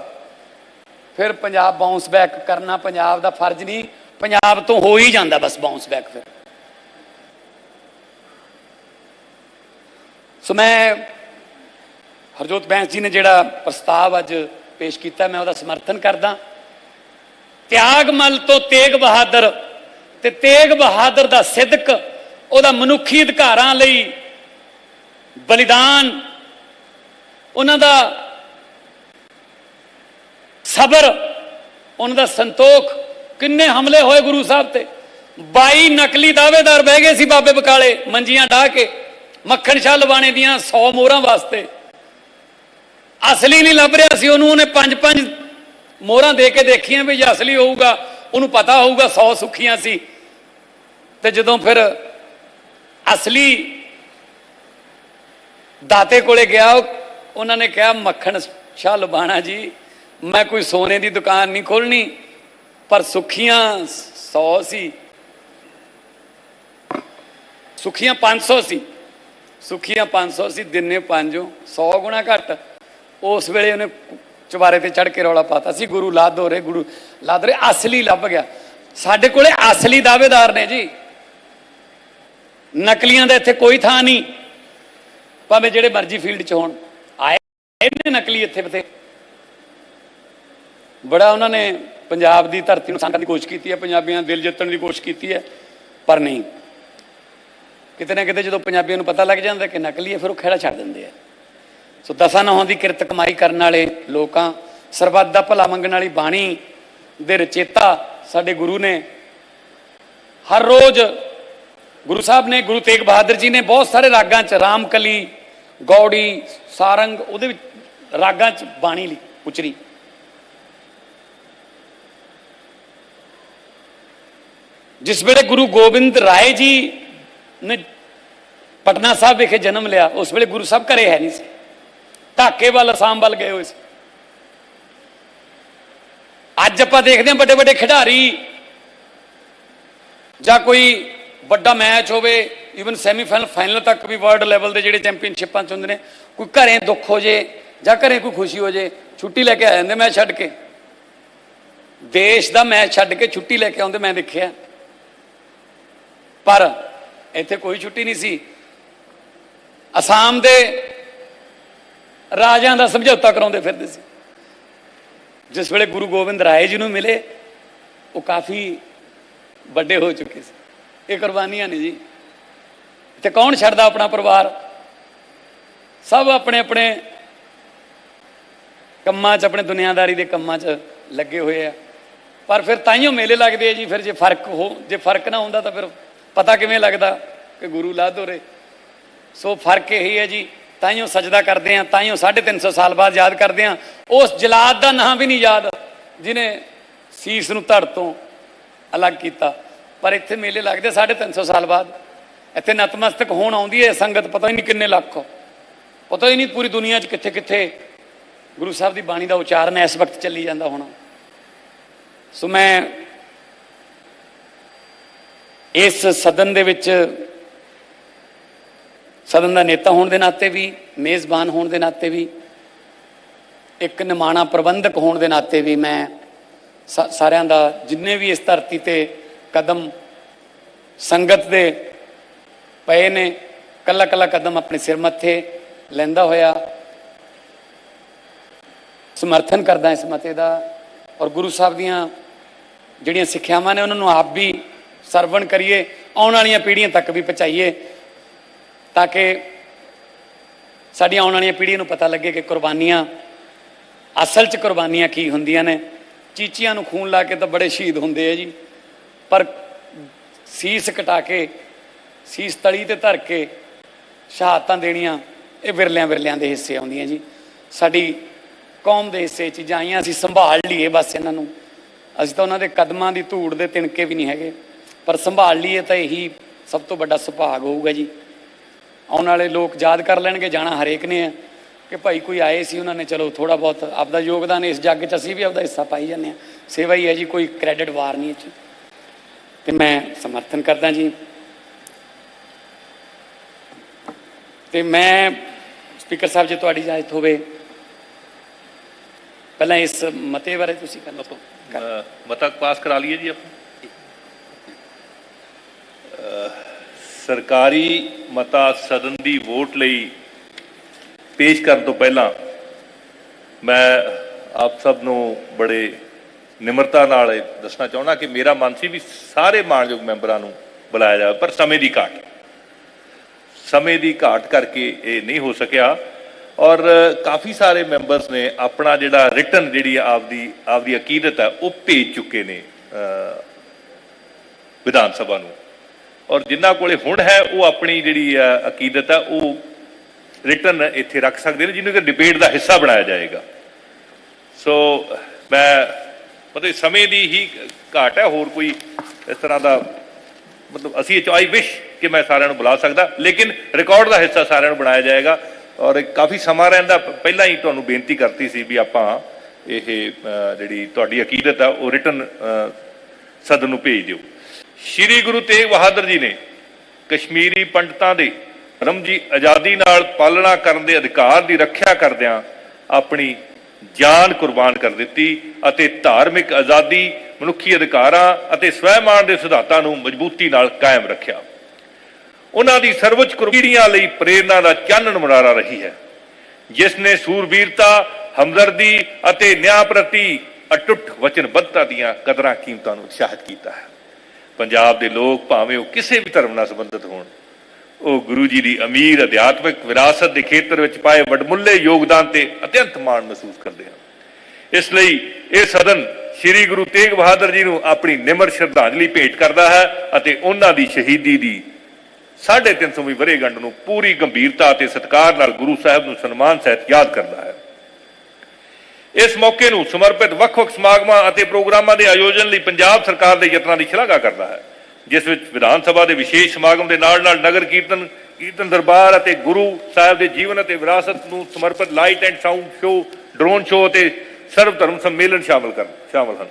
ਫਿਰ ਪੰਜਾਬ ਬਾਉਂਸ ਬੈਕ ਕਰਨਾ ਪੰਜਾਬ ਦਾ ਫਰਜ਼ ਨਹੀਂ ਪੰਜਾਬ ਤੋਂ ਹੋ ਹੀ ਜਾਂਦਾ ਬਸ ਬਾਉਂਸ ਬੈਕ ਫਿਰ ਸੋ ਮੈਂ ਹਰਜੋਤ ਬੈਂਸ ਜੀ ਨੇ ਜਿਹੜਾ ਪ੍ਰਸਤਾਵ ਅੱਜ ਪੇਸ਼ ਕੀਤਾ, ਮੈਂ ਉਹਦਾ ਸਮਰਥਨ ਕਰਦਾ। ਤਿਆਗ ਤਿਆਗਮਲ ਤੋਂ ਤੇਗ ਬਹਾਦਰ ਤੇ ਤੇਗ ਬਹਾਦਰ ਦਾ ਸਿਦਕ ਉਹਦਾ ਮਨੁੱਖੀ ਅਧਿਕਾਰਾਂ ਲਈ ਬਲੀਦਾਨ, ਉਹਨਾਂ ਦਾ ਸਬਰ, ਉਹਨਾਂ ਦਾ ਸੰਤੋਖ। ਕਿੰਨੇ ਹਮਲੇ ਹੋਏ ਗੁਰੂ ਸਾਹਿਬ ਤੇ। 22 ਨਕਲੀ ਦਾਅਵੇਦਾਰ ਬਹਿ ਗਏ ਸੀ ਬਾਬੇ ਬਕਾਲੇ, ਮੰਜੀਆਂ ਢਾ ਕੇ। ਮੱਖਣ ਸ਼ਾਹ ਲਵਾਣੇ ਦੀਆਂ 100 ਮੋਹਰਾਂ ਵਾਸਤੇ। ਅਸਲੀ ਨਹੀਂ ਲੱਭ ਰਿਹਾ ਸੀ ਉਹਨੂੰ, ਉਹਨੇ ਪੰਜ ਪੰਜ ਮੋਹਰਾਂ ਦੇ ਕੇ ਦੇਖੀਆਂ ਵੀ ਜੇ ਅਸਲੀ ਹੋਊਗਾ, ਉਹਨੂੰ ਪਤਾ ਹੋਊਗਾ 100 ਸੁੱਖੀਆਂ ਸੀ। ਤੇ ਜਦੋਂ ਫਿਰ ਅਸਲੀ ਦਾਤੇ ਕੋਲੇ ਗਿਆ ਉਹ- ਉਹਨਾਂ ਨੇ ਕਿਹਾ, ਮੱਖਣ ਸ਼ਾਹ ਲੁਬਾਣਾ ਜੀ, ਮੈਂ ਕੋਈ ਸੋਨੇ ਦੀ ਦੁਕਾਨ ਨਹੀਂ ਖੋਲਣੀ ਪਰ ਸੁੱਖੀਆਂ 100 ਸੀ। ਸੁੱਖੀਆਂ 500 ਸੀ। ਸੁੱਖੀਆਂ 500 ਸੀ ਦਿਨੇ ਪੰਜੋ 100 ਗੁਣਾ ਘੱਟ। ਉਸ ਵੇਲੇ ਉਹਨੇ ਚੁਬਾਰੇ ਤੇ ਚੜ ਕੇ ਰੌਲਾ ਪਾਤਾ ਸੀ, ਗੁਰੂ ਲਾਦ ਹੋ ਰੇ ਗੁਰੂ ਲਾਦ ਰੇ ਅਸਲੀ ਲੱਭ ਗਿਆ। ਸਾਡੇ ਕੋਲੇ ਅਸਲੀ ਦਾਅਵੇਦਾਰ ਨੇ ਜੀ। ਨਕਲੀਆਂ ਦਾ ਇੱਥੇ ਕੋਈ ਥਾਂ ਨਹੀਂ। ਭਾਵੇਂ ਜਿਹੜੇ ਮਰਜ਼ੀ ਫੀਲਡ 'ਚ ਹੋਣ। ਆਏ ਨੇ ਨਕਲੀ ਇੱਥੇ ਬਥੇ ਬੜਾ ਉਹਨਾਂ ਨੇ ਪੰਜਾਬ ਦੀ ਧਰਤੀ ਨੂੰ ਸੰਗਣ ਦੀ ਕੋਸ਼ਿਸ਼ ਕੀਤੀ ਹੈ, ਪੰਜਾਬੀਆਂ ਦਿਲ ਜਿੱਤਣ ਦੀ ਕੋਸ਼ਿਸ਼ ਕੀਤੀ ਹੈ, ਪਰ ਨਹੀਂ। ਕਿਤੇ ਨਾ ਕਿਤੇ ਜਦੋਂ ਪੰਜਾਬੀਆਂ ਨੂੰ ਪਤਾ ਲੱਗ ਜਾਂਦਾ ਕਿ ਨਕਲੀ ਹੈ, ਫਿਰ ਉਹ ਖੇੜਾ ਛੱਡ ਦਿੰਦੇ ਆ। ਸੋ ਦਸਾਂ ਨਹੁੰ ਦੀ ਕਿਰਤ ਕਮਾਈ ਕਰਨ ਵਾਲੇ ਲੋਕਾਂ, ਸਰਬੱਤ ਦਾ ਭਲਾ ਮੰਗਣ ਵਾਲੀ ਬਾਣੀ ਦੇ ਰਚੇਤਾ ਸਾਡੇ ਗੁਰੂ ਨੇ। ਹਰ ਰੋਜ਼ ਗੁਰੂ ਸਾਹਿਬ ਨੇ, ਗੁਰੂ ਤੇਗ ਬਹਾਦਰ ਜੀ ਨੇ ਬਹੁਤ ਸਾਰੇ ਰਾਗਾਂ 'ਚ, ਰਾਮਕਲੀ, ਗੌੜੀ, ਸਾਰੰਗ, ਉਹਦੇ ਵਿੱਚ ਰਾਗਾਂ 'ਚ ਬਾਣੀ ਲਈ ਉਚਰੀ। ਜਿਸ ਵੇਲੇ ਗੁਰੂ ਗੋਬਿੰਦ ਰਾਏ ਜੀ ਨੇ ਪਟਨਾ ਸਾਹਿਬ ਵਿਖੇ ਜਨਮ ਲਿਆ, ਉਸ ਵੇਲੇ ਗੁਰੂ ਸਾਹਿਬ ਘਰੇ ਹੈ ਨਹੀਂ ਸੀ। ਢਾਕੇ ਵੱਲ, ਅਸਾਮ ਵੱਲ ਗਏ ਹੋਏ ਸੀ। ਅੱਜ ਆਪਾਂ ਦੇਖਦੇ ਹਾਂ ਵੱਡੇ ਵੱਡੇ ਖਿਡਾਰੀ, ਜਾਂ ਕੋਈ ਵੱਡਾ ਮੈਚ ਹੋਵੇ ਈਵਨ ਸੈਮੀਫਾਈਨਲ ਫਾਈਨਲ ਤੱਕ ਵੀ ਵਰਲਡ ਲੈਵਲ ਦੇ ਜਿਹੜੇ ਚੈਂਪੀਅਨਸ਼ਿਪਾਂ ਚ ਹੁੰਦੇ ਨੇ, ਕੋਈ ਘਰੇ ਦੁੱਖ ਹੋ ਜੇ, ਜਾਂ ਘਰੇ ਕੋਈ ਖੁਸ਼ੀ ਹੋ ਜੇ, ਛੁੱਟੀ ਲੈ ਕੇ ਆ ਜਾਂਦੇ ਮੈਚ ਛੱਡ ਕੇ। ਦੇਸ਼ ਦਾ ਮੈਚ ਛੱਡ ਕੇ ਛੁੱਟੀ ਲੈ ਕੇ ਆਉਂਦੇ ਮੈਂ ਦੇਖਿਆ। ਪਰ ਇੱਥੇ ਕੋਈ ਛੁੱਟੀ ਨਹੀਂ ਸੀ। ਅਸਾਮ ਦੇ ਰਾਜਿਆਂ ਦਾ ਸਮਝੌਤਾ ਕਰਾਉਂਦੇ ਫਿਰਦੇ ਸੀ। ਜਿਸ ਵੇਲੇ ਗੁਰੂ ਗੋਬਿੰਦ ਰਾਏ ਜੀ ਨੂੰ ਮਿਲੇ, ਉਹ ਕਾਫੀ ਵੱਡੇ ਹੋ ਚੁੱਕੇ ਸੀ। ਇਹ ਕੁਰਬਾਨੀਆਂ ਨੇ ਜੀ। ਤੇ ਕੌਣ ਛੱਡਦਾ ਆਪਣਾ ਪਰਿਵਾਰ? ਸਭ ਆਪਣੇ ਆਪਣੇ ਕੰਮਾਂ 'ਚ, ਆਪਣੇ ਦੁਨੀਆਦਾਰੀ ਦੇ ਕੰਮਾਂ 'ਚ ਲੱਗੇ ਹੋਏ ਆ। ਪਰ ਫਿਰ ਤਾਈਓ ਮੇਲੇ ਲੱਗਦੇ ਆ ਜੀ, ਫਿਰ ਜੇ ਫ਼ਰਕ ਹੋ ਜੇ ਫ਼ਰਕ ਨਾ ਹੁੰਦਾ ਤਾਂ ਫਿਰ ਪਤਾ ਕਿਵੇਂ ਲੱਗਦਾ ਕਿ ਗੁਰੂ ਲਾਧ ਹੋ ਰਹੇ ਸੋ ਫ਼ਰਕ ਇਹੀ ਹੈ ਜੀ, ਤਾਈਓ ਸਜਦਾ ਕਰਦੇ ਆ, ਤਾਈਓ 350 ਸਾਲ ਬਾਅਦ ਯਾਦ ਕਰਦੇ ਆ। ਉਸ ਜਲਾਦ ਦਾ ਨਾਂ ਵੀ ਨਹੀਂ ਯਾਦ, ਜਿਨੇ ਸੀਸ ਨੂੰ ਧੜ ਤੋਂ ਅਲੱਗ ਕੀਤਾ। ਪਰ ਇੱਥੇ ਮੇਲੇ ਲੱਗਦੇ 350 ਸਾਲ ਬਾਅਦ। ਇੱਥੇ ਨਤਮਸਤਕ ਹੋਣ ਆਉਂਦੀ ਹੈ ਸੰਗਤ ਪਤਾ ਹੀ ਨਹੀਂ ਕਿੰਨੇ ਲੱਖ ਪਤਾ ਹੀ ਨਹੀਂ ਪੂਰੀ ਦੁਨੀਆ 'ਚ ਕਿੱਥੇ ਕਿੱਥੇ ਗੁਰੂ ਸਾਹਿਬ ਦੀ ਬਾਣੀ ਦਾ ਉਚਾਰਨ ਇਸ ਵਕਤ ਚੱਲੀ ਜਾਂਦਾ ਹੋਣਾ। ਸੋ ਮੈਂ ਇਸ ਸਦਨ ਦੇ ਵਿੱਚ ਸਦਨ ਦਾ ਨੇਤਾ ਹੋਣ ਦੇ ਨਾਤੇ ਵੀ, ਮੇਜ਼ਬਾਨ ਹੋਣ ਦੇ ਨਾਤੇ ਵੀ, ਇੱਕ ਨਿਮਾਣਾ ਪ੍ਰਬੰਧਕ ਹੋਣ ਦੇ ਨਾਤੇ ਵੀ ਮੈਂ ਸਾ- ਸਾਰਿਆਂ ਦਾ ਜਿੰਨੇ ਵੀ ਇਸ ਧਰਤੀ ਤੇ ਕਦਮ ਸੰਗਤ ਦੇ ਪਏ ਨੇ ਕੱਲਾ ਕੱਲਾ ਕਦਮ ਆਪਣੇ ਸਿਰ ਮੱਥੇ ਲੈਂਦਾ ਹੋਇਆ, ਸਮਰਥਨ ਕਰਦਾ ਇਸ ਮਤੇ ਦਾ ਔਰ ਗੁਰੂ ਸਾਹਿਬ ਦੀਆਂ ਜਿਹੜੀਆਂ ਸਿੱਖਿਆਵਾਂ ਨੇ ਉਹਨਾਂ ਨੂੰ ਆਪ ਵੀ ਸਰਵਣ ਕਰੀਏ, ਆਉਣ ਵਾਲੀਆਂ ਪੀੜ੍ਹੀਆਂ ਤੱਕ ਵੀ ਪਹੁੰਚਾਈਏ, ਤਾਂ ਕਿ ਸਾਡੀ ਆਉਣ ਵਾਲੀਆਂ ਪੀੜ੍ਹੀਆਂ ਨੂੰ ਪਤਾ ਲੱਗੇ ਕਿ ਕੁਰਬਾਨੀਆਂ, ਅਸਲ 'ਚ ਕੁਰਬਾਨੀਆਂ ਕੀ ਹੁੰਦੀਆਂ ਨੇ। ਚੀਚੀਆਂ ਨੂੰ ਖੂਨ ਲਾ ਕੇ ਤਾਂ ਬੜੇ ਸ਼ਹੀਦ ਹੁੰਦੇ ਆ ਜੀ, ਪਰ ਸੀਸ ਕਟਾ ਕੇ, ਸੀਸ ਤਲੀ ਤੇ ਧਰ ਕੇ ਸ਼ਹਾਦਤਾਂ ਦੇਣੀਆਂ, ਇਹ ਵਿਰਲਿਆਂ ਵਿਰਲਿਆਂ ਦੇ ਹਿੱਸੇ ਆਉਂਦੀਆਂ ਜੀ। ਸਾਡੀ ਕੌਮ ਦੇ ਹਿੱਸੇ ਚੀਜ਼ਾਂ ਆਈਆਂ, ਅਸੀਂ ਸੰਭਾਲ ਲਈਏ ਬਸ ਇਹਨਾਂ ਨੂੰ। ਅਸੀਂ ਤਾਂ ਉਹਨਾਂ ਦੇ ਕਦਮਾਂ ਦੀ ਧੂੜ ਦੇ ਤਿਣਕੇ ਵੀ ਨਹੀਂ ਹੈਗੇ। ਪਰ ਸੰਭਾਲ ਲਈਏ ਤਾਂ ਇਹੀ ਸਭ ਤੋਂ ਵੱਡਾ ਸੁਭਾਗ ਹੋਊਗਾ ਜੀ। ਆਉਣ ਵਾਲੇ ਲੋਕ ਯਾਦ ਕਰ ਲੈਣਗੇ, ਜਾਣਾ ਹਰੇਕ ਨੇ ਹੈ ਕਿ ਭਾਈ ਕੋਈ ਆਏ ਸੀ ਉਹਨਾਂ ਨੇ, ਚਲੋ ਥੋੜਾ ਬਹੁਤ ਆਪਦਾ ਯੋਗਦਾਨ ਇਸ ਜੱਗ 'ਚ ਅਸੀਂ ਵੀ ਆਪਦਾ ਹਿੱਸਾ ਪਾਈ ਜਾਂਦੇ ਆ ਸੇਵਾ ਹੀ ਹੈ ਜੀ, ਕੋਈ ਕ੍ਰੈਡਿਟ ਵਾਰ ਨਹੀਂ ਇਹ 'ਚ ਤੇ ਮੈਂ ਸਮਰਥਨ ਕਰਦਾ ਜੀ। ਤੇ ਮੈਂ ਸਪੀਕਰ ਸਾਹਿਬ ਜੇ, ਤੁਹਾਡੀ ਇਜਾਜ਼ਤ ਹੋਵੇ। ਪਹਿਲਾਂ ਇਸ ਮਤੇ ਬਾਰੇ ਤੁਸੀਂ ਕਰ ਲਓ ਮਤਾ ਪਾਸ ਕਰਾ ਲਈਏ ਜੀ ਆਪਾਂ। ਸਰਕਾਰੀ ਮਤਾ ਸਦਨ ਦੀ ਵੋਟ ਲਈ ਪੇਸ਼ ਕਰਨ ਤੋਂ ਪਹਿਲਾਂ ਮੈਂ ਆਪ ਸਭ ਨੂੰ ਬੜੇ ਨਿਮਰਤਾ ਨਾਲ ਇਹ ਦੱਸਣਾ ਚਾਹੁੰਦਾ ਕਿ ਮੇਰਾ ਮਨ ਸੀ ਵੀ ਸਾਰੇ ਮਾਣਯੋਗ ਮੈਂਬਰਾਂ ਨੂੰ ਬੁਲਾਇਆ ਜਾਵੇ, ਪਰ ਸਮੇਂ ਦੀ ਘਾਟ। ਸਮੇਂ ਦੀ ਘਾਟ ਕਰਕੇ ਇਹ ਨਹੀਂ ਹੋ ਸਕਿਆ ਔਰ ਕਾਫੀ ਸਾਰੇ ਮੈਂਬਰਸ ਨੇ ਆਪਣਾ ਜਿਹੜਾ ਰਿਟਨ ਜਿਹੜੀ ਆਪਦੀ ਆਪਦੀ ਅਕੀਦਤ ਹੈ, ਉਹ ਭੇਜ ਚੁੱਕੇ ਨੇ ਵਿਧਾਨ ਸਭਾ ਨੂੰ। ਔਰ ਜਿਨ੍ਹਾਂ ਕੋਲੇ ਹੁਣ ਹੈ ਉਹ ਆਪਣੀ ਜਿਹੜੀ ਅ, ਅਕੀਦਤ ਹੈ ਉਹ ਰਿਟਰਨ ਇੱਥੇ ਰੱਖ ਸਕਦੇ ਨੇ ਜਿਹਨੂੰ ਕਿ ਡਿਬੇਟ ਦਾ ਹਿੱਸਾ ਬਣਾਇਆ ਜਾਏਗਾ। ਸੋ ਮੈਂ ਮਤਲਬ ਸਮੇਂ ਦੀ ਹੀ ਘਾਟ ਹੈ ਹੋਰ ਕੋਈ ਇਸ ਤਰ੍ਹਾਂ ਦਾ ਮਤਲਬ ਅਸੀਂ ਆਈ ਵਿਸ਼ ਕਿ ਮੈਂ ਸਾਰਿਆਂ ਨੂੰ ਬੁਲਾ ਸਕਦਾ ਲੇਕਿਨ ਰਿਕਾਰਡ ਦਾ ਹਿੱਸਾ ਸਾਰਿਆਂ ਨੂੰ ਬਣਾਇਆ ਜਾਏਗਾ ਔਰ ਕਾਫੀ ਸਮਾਂ ਰਹਿੰਦਾ ਪ- ਪਹਿਲਾਂ ਹੀ ਤੁਹਾਨੂੰ ਬੇਨਤੀ ਕਰਤੀ ਸੀ ਵੀ ਆਪਾਂ ਇਹ ਜਿਹੜੀ ਤੁਹਾਡੀ ਅਕੀਦਤ ਆ ਉਹ ਰਿਟਰਨ ਸਦਨ ਨੂੰ ਭੇਜ ਦਿਓ। ਸ੍ਰੀ ਗੁਰੂ ਤੇਗ ਬਹਾਦਰ ਜੀ ਨੇ ਕਸ਼ਮੀਰੀ ਪੰਡਤਾਂ ਦੇ ਧਰਮ ਦੀ ਆਜ਼ਾਦੀ ਨਾਲ ਪਾਲਣਾ ਕਰਨ ਦੇ ਅਧਿਕਾਰ ਦੀ ਰੱਖਿਆ ਕਰਦਿਆਂ ਆਪਣੀ ਜਾਨ ਕੁਰਬਾਨ ਕਰ ਦਿੱਤੀ ਅਤੇ ਧਾਰਮਿਕ ਆਜ਼ਾਦੀ, ਮਨੁੱਖੀ ਅਧਿਕਾਰਾਂ ਅਤੇ ਸਵੈਮਾਨ ਦੇ ਸਿਧਾਂਤਾਂ ਨੂੰ ਮਜ਼ਬੂਤੀ ਨਾਲ ਕਾਇਮ ਰੱਖਿਆ। ਉਹਨਾਂ ਦੀ ਸਰਵਉੱਚ ਕੁਰਬਾਨੀਆਂ ਲਈ ਪ੍ਰੇਰਣਾ ਦਾ ਚਾਨਣ ਮੁਨਾਰਾ ਰਹੀ ਹੈ, ਜਿਸ ਨੇ ਸੂਰਬੀਰਤਾ, ਹਮਦਰਦੀ ਅਤੇ ਨਿਆਂ ਪ੍ਰਤੀ ਅਟੁੱਟ ਵਚਨਬੱਧਤਾ ਦੀਆਂ ਕਦਰਾਂ ਕੀਮਤਾਂ ਨੂੰ ਉਤਸ਼ਾਹਿਤ ਕੀਤਾ ਹੈ। ਪੰਜਾਬ ਦੇ ਲੋਕ ਭਾਵੇਂ ਉਹ ਕਿਸੇ ਵੀ ਧਰਮ ਨਾਲ ਸੰਬੰਧਿਤ ਹੋਣ, ਉਹ ਗੁਰੂ ਜੀ ਦੀ ਅਮੀਰ ਅਧਿਆਤਮਿਕ ਵਿਰਾਸਤ ਦੇ ਖੇਤਰ ਵਿੱਚ ਪਾਏ ਵੱਡਮੁੱਲੇ ਯੋਗਦਾਨ ਤੇ ਅਤਿਅੰਤ ਮਾਣ ਮਹਿਸੂਸ ਕਰਦੇ ਹਨ। ਇਸ ਲਈ ਇਹ ਸਦਨ ਸ੍ਰੀ ਗੁਰੂ ਤੇਗ ਬਹਾਦਰ ਜੀ ਨੂੰ ਆਪਣੀ ਨਿਮਰ ਸ਼ਰਧਾਂਜਲੀ ਭੇਟ ਕਰਦਾ ਹੈ ਅਤੇ ਉਹਨਾਂ ਦੀ ਸ਼ਹੀਦੀ ਦੀ 350ਵੀਂ ਵਰੇਗੰਢ ਨੂੰ ਪੂਰੀ ਗੰਭੀਰਤਾ ਅਤੇ ਸਤਿਕਾਰ ਨਾਲ ਗੁਰੂ ਸਾਹਿਬ ਨੂੰ ਸਨਮਾਨ ਸਹਿਤ ਯਾਦ ਕਰਦਾ ਹੈ। ਇਸ ਮੌਕੇ ਨੂੰ ਸਮਰਪਿਤ ਵੱਖ-ਵੱਖ ਸਮਾਗਮਾਂ ਅਤੇ ਪ੍ਰੋਗਰਾਮਾਂ ਦੇ ਆਯੋਜਨ ਲਈ ਪੰਜਾਬ ਸਰਕਾਰ ਦੇ ਯਤਨਾਂ ਦੀ ਸ਼ਲਾਘਾ ਕਰਦਾ ਹੈ, ਜਿਸ ਵਿੱਚ ਵਿਧਾਨ ਸਭਾ ਦੇ ਵਿਸ਼ੇਸ਼ ਸਮਾਗਮ ਦੇ ਨਾਲ-ਨਾਲ ਨਗਰ ਕੀਰਤਨ ਕੀਰਤਨ ਦਰਬਾਰ ਅਤੇ ਗੁਰੂ ਸਾਹਿਬ ਦੇ ਜੀਵਨ ਅਤੇ ਵਿਰਾਸਤ ਨੂੰ ਸਮਰਪਿਤ light and sound show, drone show ਅਤੇ ਸਰਵ ਧਰਮ ਸੰਮੇਲਨ ਸ਼ਾਮਲ ਕਰਨ, ਸ਼ਾਮਲ ਹਨ।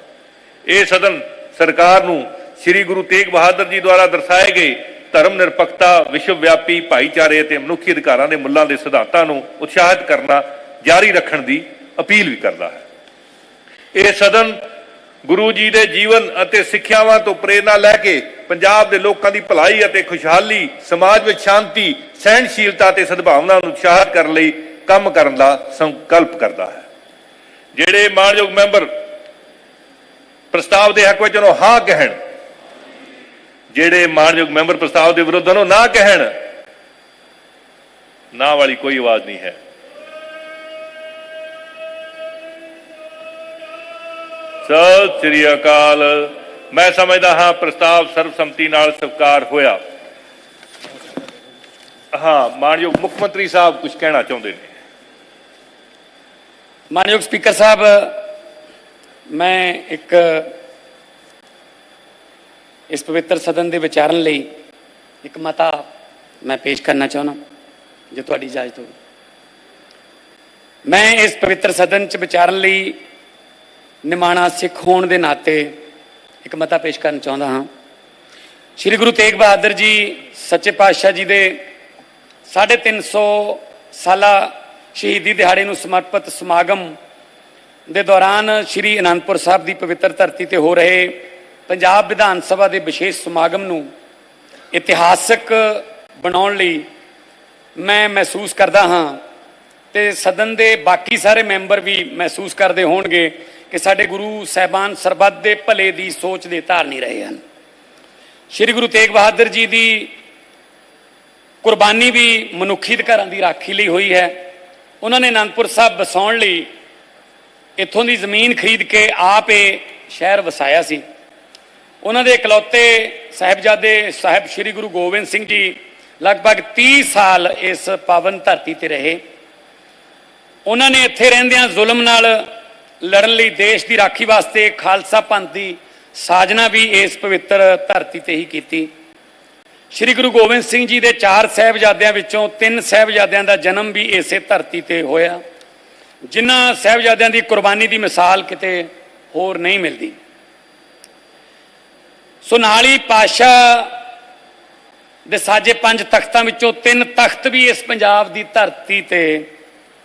ਇਹ ਸਦਨ ਸਰਕਾਰ ਨੂੰ ਸ੍ਰੀ ਗੁਰੂ ਤੇਗ ਬਹਾਦਰ ਜੀ ਦੁਆਰਾ ਦਰਸਾਏ ਗਏ ਧਰਮ ਨਿਰਪੱਖਤਾ ਵਿਸ਼ਵ ਵਿਆਪੀ ਭਾਈਚਾਰੇ ਅਤੇ ਮਨੁੱਖੀ ਅਧਿਕਾਰਾਂ ਦੇ ਮੁੱਲਾਂ ਦੇ ਸਿਧਾਂਤਾਂ ਨੂੰ ਉਤਸ਼ਾਹਿਤ ਕਰਨਾ ਜਾਰੀ ਰੱਖਣ ਦੀ ਅਪੀਲ ਵੀ ਕਰਦਾ ਹੈ। ਇਹ ਸਦਨ ਗੁਰੂ ਜੀ ਦੇ ਜੀਵਨ ਅਤੇ ਸਿੱਖਿਆਵਾਂ ਤੋਂ ਪ੍ਰੇਰਣਾ ਲੈ ਕੇ ਪੰਜਾਬ ਦੇ ਲੋਕਾਂ ਦੀ ਭਲਾਈ ਅਤੇ ਖੁਸ਼ਹਾਲੀ, ਸਮਾਜ ਵਿੱਚ ਸ਼ਾਂਤੀ, ਸਹਿਣਸ਼ੀਲਤਾ ਤੇ ਸਦਭਾਵਨਾ ਨੂੰ ਉਤਸ਼ਾਹਿਤ ਕਰਨ ਲਈ ਕੰਮ ਕਰਨ ਦਾ ਸੰਕਲਪ ਕਰਦਾ ਹੈ। ਜਿਹੜੇ ਮਾਨਯੋਗ ਮੈਂਬਰ ਪ੍ਰਸਤਾਵ ਦੇ ਹੱਕ ਵਿੱਚ ਉਹਨੂੰ ਹਾਂ ਕਹਿਣ। ਜਿਹੜੇ ਮਾਨਯੋਗ ਮੈਂਬਰ ਪ੍ਰਸਤਾਵ ਦੇ ਵਿਰੁੱਧ ਉਹਨੂੰ ਨਾ ਕਹਿਣ। ਨਾ ਵਾਲੀ ਕੋਈ ਆਵਾਜ਼ ਨਹੀਂ ਹੈ। ਸਤਿ ਸ੍ਰੀ ਅਕਾਲ। ਮੈਂ ਸਮਝਦਾ ਹਾਂ ਪ੍ਰਸਤਾਵ ਸਰਬਸੰਮਤੀ ਨਾਲ ਸਵੀਕਾਰ ਹੋਇਆ। ਹਾਂ, ਮਾਨਯੋਗ ਮੁੱਖ ਮੰਤਰੀ ਸਾਹਿਬ ਕੁਝ ਕਹਿਣਾ ਚਾਹੁੰਦੇ ਨੇ। ਮਾਨਯੋਗ ਸਪੀਕਰ ਸਾਹਿਬ, ਮੈਂ ਇੱਕ ਇਸ ਪਵਿੱਤਰ ਸਦਨ ਦੇ ਵਿਚਾਰਨ ਲਈ ਇੱਕ ਮਤਾ ਮੈਂ ਪੇਸ਼ ਕਰਨਾ ਚਾਹੁੰਦਾ ਜੇ ਤੁਹਾਡੀ ਇਜਾਜ਼ਤ ਹੋਵੇ ਮੈਂ ਇਸ ਪਵਿੱਤਰ ਸਦਨ 'ਚ ਵਿਚਾਰਨ ਲਈ ਨਿਮਾਣਾ ਸਿੱਖ ਹੋਣ ਦੇ ਨਾਤੇ ਇੱਕ ਮਤਾ ਪੇਸ਼ ਕਰਨ ਚਾਹੁੰਦਾ ਹਾਂ। ਸ੍ਰੀ ਗੁਰੂ ਤੇਗ ਬਹਾਦਰ ਜੀ ਸੱਚੇ ਪਾਤਸ਼ਾਹ ਜੀ ਦੇ 350 ਸਾਲਾ ਸ਼ਹੀਦੀ ਦਿਹਾੜੇ ਨੂੰ ਸਮਰਪਿਤ ਸਮਾਗਮ ਦੇ ਦੌਰਾਨ ਸ੍ਰੀ ਅਨੰਦਪੁਰ ਸਾਹਿਬ ਦੀ ਪਵਿੱਤਰ ਧਰਤੀ ਤੇ ਹੋ ਰਹੇ ਪੰਜਾਬ ਵਿਧਾਨ ਸਭਾ ਦੇ ਵਿਸ਼ੇਸ਼ ਸਮਾਗਮ ਨੂੰ ਇਤਿਹਾਸਕ ਬਣਾਉਣ ਲਈ ਮੈਂ ਮਹਿਸੂਸ ਕਰਦਾ ਹਾਂ ਤੇ ਸਦਨ ਦੇ ਬਾਕੀ ਸਾਰੇ ਮੈਂਬਰ ਵੀ ਮਹਿਸੂਸ ਕਰਦੇ ਹੋਣਗੇ। ਕਿ ਸਾਡੇ ਗੁਰੂ ਸਾਹਿਬਾਨ ਸਰਬੱਤ ਦੇ ਭਲੇ ਦੀ ਸੋਚ ਦੇ ਧਾਰਨੀ ਰਹੇ ਹਨ। ਸ੍ਰੀ ਗੁਰੂ ਤੇਗ ਬਹਾਦਰ ਜੀ ਦੀ ਕੁਰਬਾਨੀ ਵੀ ਮਨੁੱਖੀ ਅਧਿਕਾਰਾਂ ਦੀ ਰਾਖੀ ਲਈ ਹੋਈ ਹੈ। ਉਹਨਾਂ ਨੇ ਅਨੰਦਪੁਰ ਸਾਹਿਬ ਵਸਾਉਣ ਲਈ ਇੱਥੋਂ ਦੀ ਜ਼ਮੀਨ ਖਰੀਦ ਕੇ ਆਪ ਇਹ ਸ਼ਹਿਰ ਵਸਾਇਆ ਸੀ। ਉਹਨਾਂ ਦੇ ਇਕਲੌਤੇ ਸਾਹਿਬਜ਼ਾਦੇ ਸਾਹਿਬ ਸ੍ਰੀ ਗੁਰੂ ਗੋਬਿੰਦ ਸਿੰਘ ਜੀ ਲਗਭਗ 30 ਸਾਲ ਇਸ ਪਾਵਨ ਧਰਤੀ ਤੇ ਰਹੇ। ਉਹਨਾਂ ਨੇ ਇੱਥੇ ਰਹਿੰਦਿਆਂ ਜ਼ੁਲਮ ਨਾਲ ਲੜਨ ਲਈ ਦੇਸ਼ ਦੀ ਰਾਖੀ ਵਾਸਤੇ ਖਾਲਸਾ ਪੰਥ ਦੀ ਸਾਜਨਾ ਵੀ ਇਸ ਪਵਿੱਤਰ ਧਰਤੀ ਤੇ ਹੀ ਕੀਤੀ। ਸ੍ਰੀ ਗੁਰੂ ਗੋਬਿੰਦ ਸਿੰਘ ਜੀ ਦੇ ਚਾਰ ਸਹਿਬਜ਼ਾਦਿਆਂ ਵਿੱਚੋਂ ਤਿੰਨ ਸਹਿਬਜ਼ਾਦਿਆਂ ਦਾ ਜਨਮ ਵੀ ਇਸੇ ਧਰਤੀ ਤੇ ਹੋਇਆ, ਜਿਨ੍ਹਾਂ ਸਹਿਬਜ਼ਾਦਿਆਂ ਦੀ ਕੁਰਬਾਨੀ ਦੀ ਮਿਸਾਲ ਕਿਤੇ ਹੋਰ ਨਹੀਂ ਮਿਲਦੀ। ਸੋ ਨਾਲ ਹੀ ਪਾਸ਼ਾ ਦੇ ਸਾਜੇ ਪੰਜ ਤਖਤਾਂ ਵਿੱਚੋਂ ਤਿੰਨ ਤਖਤ ਵੀ ਇਸ ਪੰਜਾਬ ਦੀ ਧਰਤੀ ਤੇ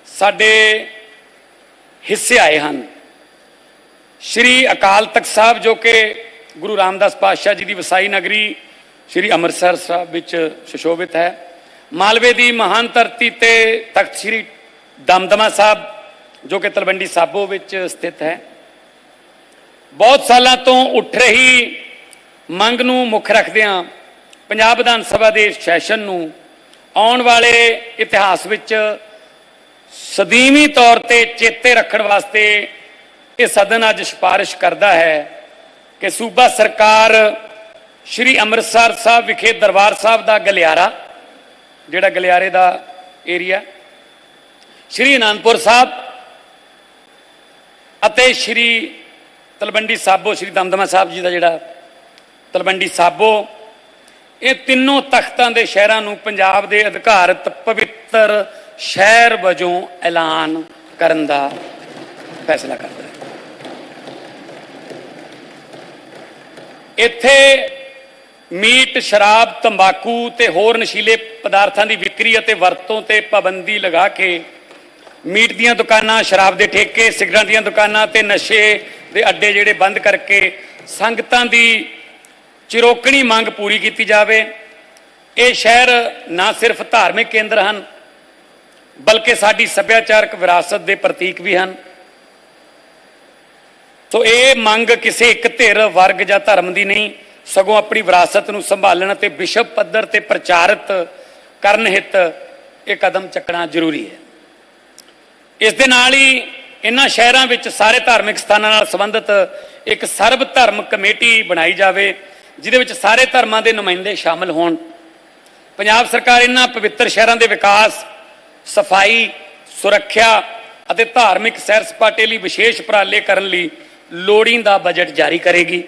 ਸਾਡੇ ਹਿੱਸੇ ਆਏ ਹਨ। ਸ਼੍ਰੀ ਅਕਾਲ ਤਖਤ ਸਾਹਿਬ ਜੋ ਕਿ ਗੁਰੂ ਰਾਮਦਾਸ ਪਾਤਸ਼ਾਹ ਜੀ ਦੀ ਵਸਾਈ ਨਗਰੀ ਸ਼੍ਰੀ ਅੰਮ੍ਰਿਤਸਰ ਸਾਹਿਬ ਵਿੱਚ ਸੁਸ਼ੋਭਿਤ ਹੈ। ਮਾਲਵੇ ਦੀ ਮਹਾਨ ਧਰਤੀ ਤੇ ਤਖਤ ਸ਼੍ਰੀ ਦਮਦਮਾ ਸਾਹਿਬ ਜੋ ਕਿ ਤਲਵੰਡੀ ਸਾਬੋ ਵਿੱਚ ਸਥਿਤ ਹੈ। ਬਹੁਤ ਸਾਲਾਂ ਤੋਂ ਉੱਠ ਰਹੀ ਮੰਗ ਨੂੰ ਮੁੱਖ ਰੱਖਦਿਆਂ ਪੰਜਾਬ ਵਿਧਾਨ ਸਭਾ ਦੇ ਸੈਸ਼ਨ ਨੂੰ ਆਉਣ ਵਾਲੇ ਇਤਿਹਾਸ ਵਿੱਚ ਸਦੀਵੀ ਤੌਰ ਤੇ ਚੇਤੇ ਰੱਖਣ ਵਾਸਤੇ ਇਹ ਸਦਨ ਅੱਜ ਸਿਫਾਰਿਸ਼ ਕਰਦਾ ਹੈ ਕਿ ਸੂਬਾ ਸਰਕਾਰ ਸ਼੍ਰੀ ਅੰਮ੍ਰਿਤਸਰ ਸਾਹਿਬ ਵਿਖੇ ਦਰਬਾਰ ਸਾਹਿਬ ਦਾ ਗਲਿਆਰਾ, ਜਿਹੜਾ ਗਲਿਆਰੇ ਦਾ ਏਰੀਆ ਸ਼੍ਰੀ ਅਨੰਦਪੁਰ ਸਾਹਿਬ ਅਤੇ ਸ਼੍ਰੀ ਤਲਵੰਡੀ ਸਾਬੋ, ਸ੍ਰੀ ਦਮਦਮਾ ਸਾਹਿਬ ਜੀ ਦਾ ਜਿਹੜਾ ਤਲਵੰਡੀ ਸਾਬੋ, ਇਹ ਤਿੰਨੋਂ ਤਖਤਾਂ ਦੇ ਸ਼ਹਿਰਾਂ ਨੂੰ ਪੰਜਾਬ ਦੇ ਅਧਿਕਾਰਤ, ਪਵਿੱਤਰ ਸ਼ਹਿਰ ਵਜੋਂ ਐਲਾਨ ਕਰਨ ਦਾ ਫੈਸਲਾ ਕਰਦਾ ਹੈ। ਇੱਥੇ ਮੀਟ, ਸ਼ਰਾਬ, ਤੰਬਾਕੂ ਤੇ ਹੋਰ ਨਸ਼ੀਲੇ ਪਦਾਰਥਾਂ ਦੀ ਵਿਕਰੀ ਅਤੇ ਵਰਤੋਂ ਤੇ ਪਾਬੰਦੀ ਲਗਾ ਕੇ ਮੀਟ ਦੀਆਂ ਦੁਕਾਨਾਂ, ਸ਼ਰਾਬ ਦੇ ਠੇਕੇ, ਸਿਗਰਟਾਂ ਦੀਆਂ ਦੁਕਾਨਾਂ ਤੇ ਨਸ਼ੇ ਦੇ ਅੱਡੇ ਜਿਹੜੇ ਬੰਦ ਕਰਕੇ ਸੰਗਤਾਂ ਦੀ ਚਿਰੋਕਣੀ ਮੰਗ ਪੂਰੀ ਕੀਤੀ ਜਾਵੇ। ਇਹ ਸ਼ਹਿਰ ਨਾ ਸਿਰਫ ਧਾਰਮਿਕ ਕੇਂਦਰ ਹਨ ਬਲਕਿ ਸਾਡੀ ਸੱਭਿਆਚਾਰਕ ਵਿਰਾਸਤ ਦੇ ਪ੍ਰਤੀਕ ਵੀ ਹਨ। ਸੋ ਇਹ ਮੰਗ ਕਿਸੇ ਇੱਕ ਧਿਰ, ਵਰਗ ਜਾਂ ਧਰਮ ਦੀ ਨਹੀਂ, ਸਗੋਂ ਆਪਣੀ ਵਿਰਾਸਤ ਨੂੰ ਸੰਭਾਲਣ ਅਤੇ ਵਿਸ਼ਵ ਪੱਧਰ ਤੇ ਪ੍ਰਚਾਰਿਤ ਕਰਨ ਹਿੱਤ ਇਹ ਕਦਮ ਚੱਕਣਾ ਜ਼ਰੂਰੀ ਹੈ। ਇਸ ਦੇ ਨਾਲ ਹੀ ਇਹਨਾਂ ਸ਼ਹਿਰਾਂ ਵਿੱਚ ਸਾਰੇ ਧਾਰਮਿਕ ਸਥਾਨਾਂ ਨਾਲ ਸੰਬੰਧਿਤ ਇੱਕ ਸਰਬ ਧਰਮ ਕਮੇਟੀ ਬਣਾਈ ਜਾਵੇ, ਜਿਹਦੇ ਵਿੱਚ ਸਾਰੇ ਧਰਮਾਂ ਦੇ ਨੁਮਾਇੰਦੇ ਸ਼ਾਮਲ ਹੋਣ। ਪੰਜਾਬ ਸਰਕਾਰ ਇਹਨਾਂ ਪਵਿੱਤਰ ਸ਼ਹਿਰਾਂ ਦੇ ਵਿਕਾਸ ਸਫ਼ਾਈ, ਸੁਰੱਖਿਆ ਅਤੇ ਧਾਰਮਿਕ ਸੈਰ ਸਪਾਟੇ ਲਈ ਵਿਸ਼ੇਸ਼ ਉਪਰਾਲੇ ਕਰਨ ਲਈ ਲੋੜੀਂਦਾ ਬਜਟ ਜਾਰੀ ਕਰੇਗੀ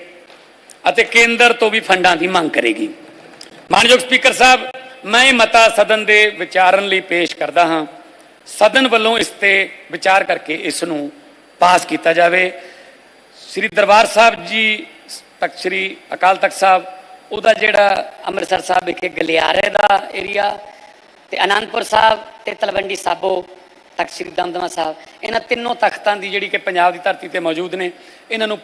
ਅਤੇ ਕੇਂਦਰ ਤੋਂ ਵੀ ਫੰਡਾਂ ਦੀ ਮੰਗ ਕਰੇਗੀ। ਮਾਨਯੋਗ ਸਪੀਕਰ ਸਾਹਿਬ, ਮੈਂ ਮਤਾ ਸਦਨ ਦੇ ਵਿਚਾਰਨ ਲਈ ਪੇਸ਼ ਕਰਦਾ ਹਾਂ। ਸਦਨ ਵੱਲੋਂ ਇਸ ਤੇ ਵਿਚਾਰ ਕਰਕੇ ਇਸ ਨੂੰ ਪਾਸ ਕੀਤਾ ਜਾਵੇ। ਸ੍ਰੀ ਦਰਬਾਰ ਸਾਹਿਬ ਜੀ, ਤਖਤ ਸ੍ਰੀ ਅਕਾਲ ਤਖਤ ਸਾਹਿਬ, ਉਹਦਾ ਜਿਹੜਾ ਅੰਮ੍ਰਿਤਸਰ ਸਾਹਿਬ ਵਿਖੇ ਗਲਿਆਰੇ ਦਾ ਏਰੀਆ ਤੇ ਅਨੰਦਪੁਰ ਸਾਹਿਬ ਤੇ ਤਲਵੰਡੀ ਸਾਬੋ ਤਖਤ ਸ੍ਰੀ ਦਮਦਮਾ ਸਾਹਿਬ। ਇਹਨਾਂ ਤਿੰਨੋਂ ਤਖਤਾਂ ਦੀ ਜਿਹੜੀ ਕਿ ਪੰਜਾਬ ਦੀ ਧਰਤੀ ਤੇ ਮੌਜੂਦ ਨੇ, ਇਹਨਾਂ ਨੂੰ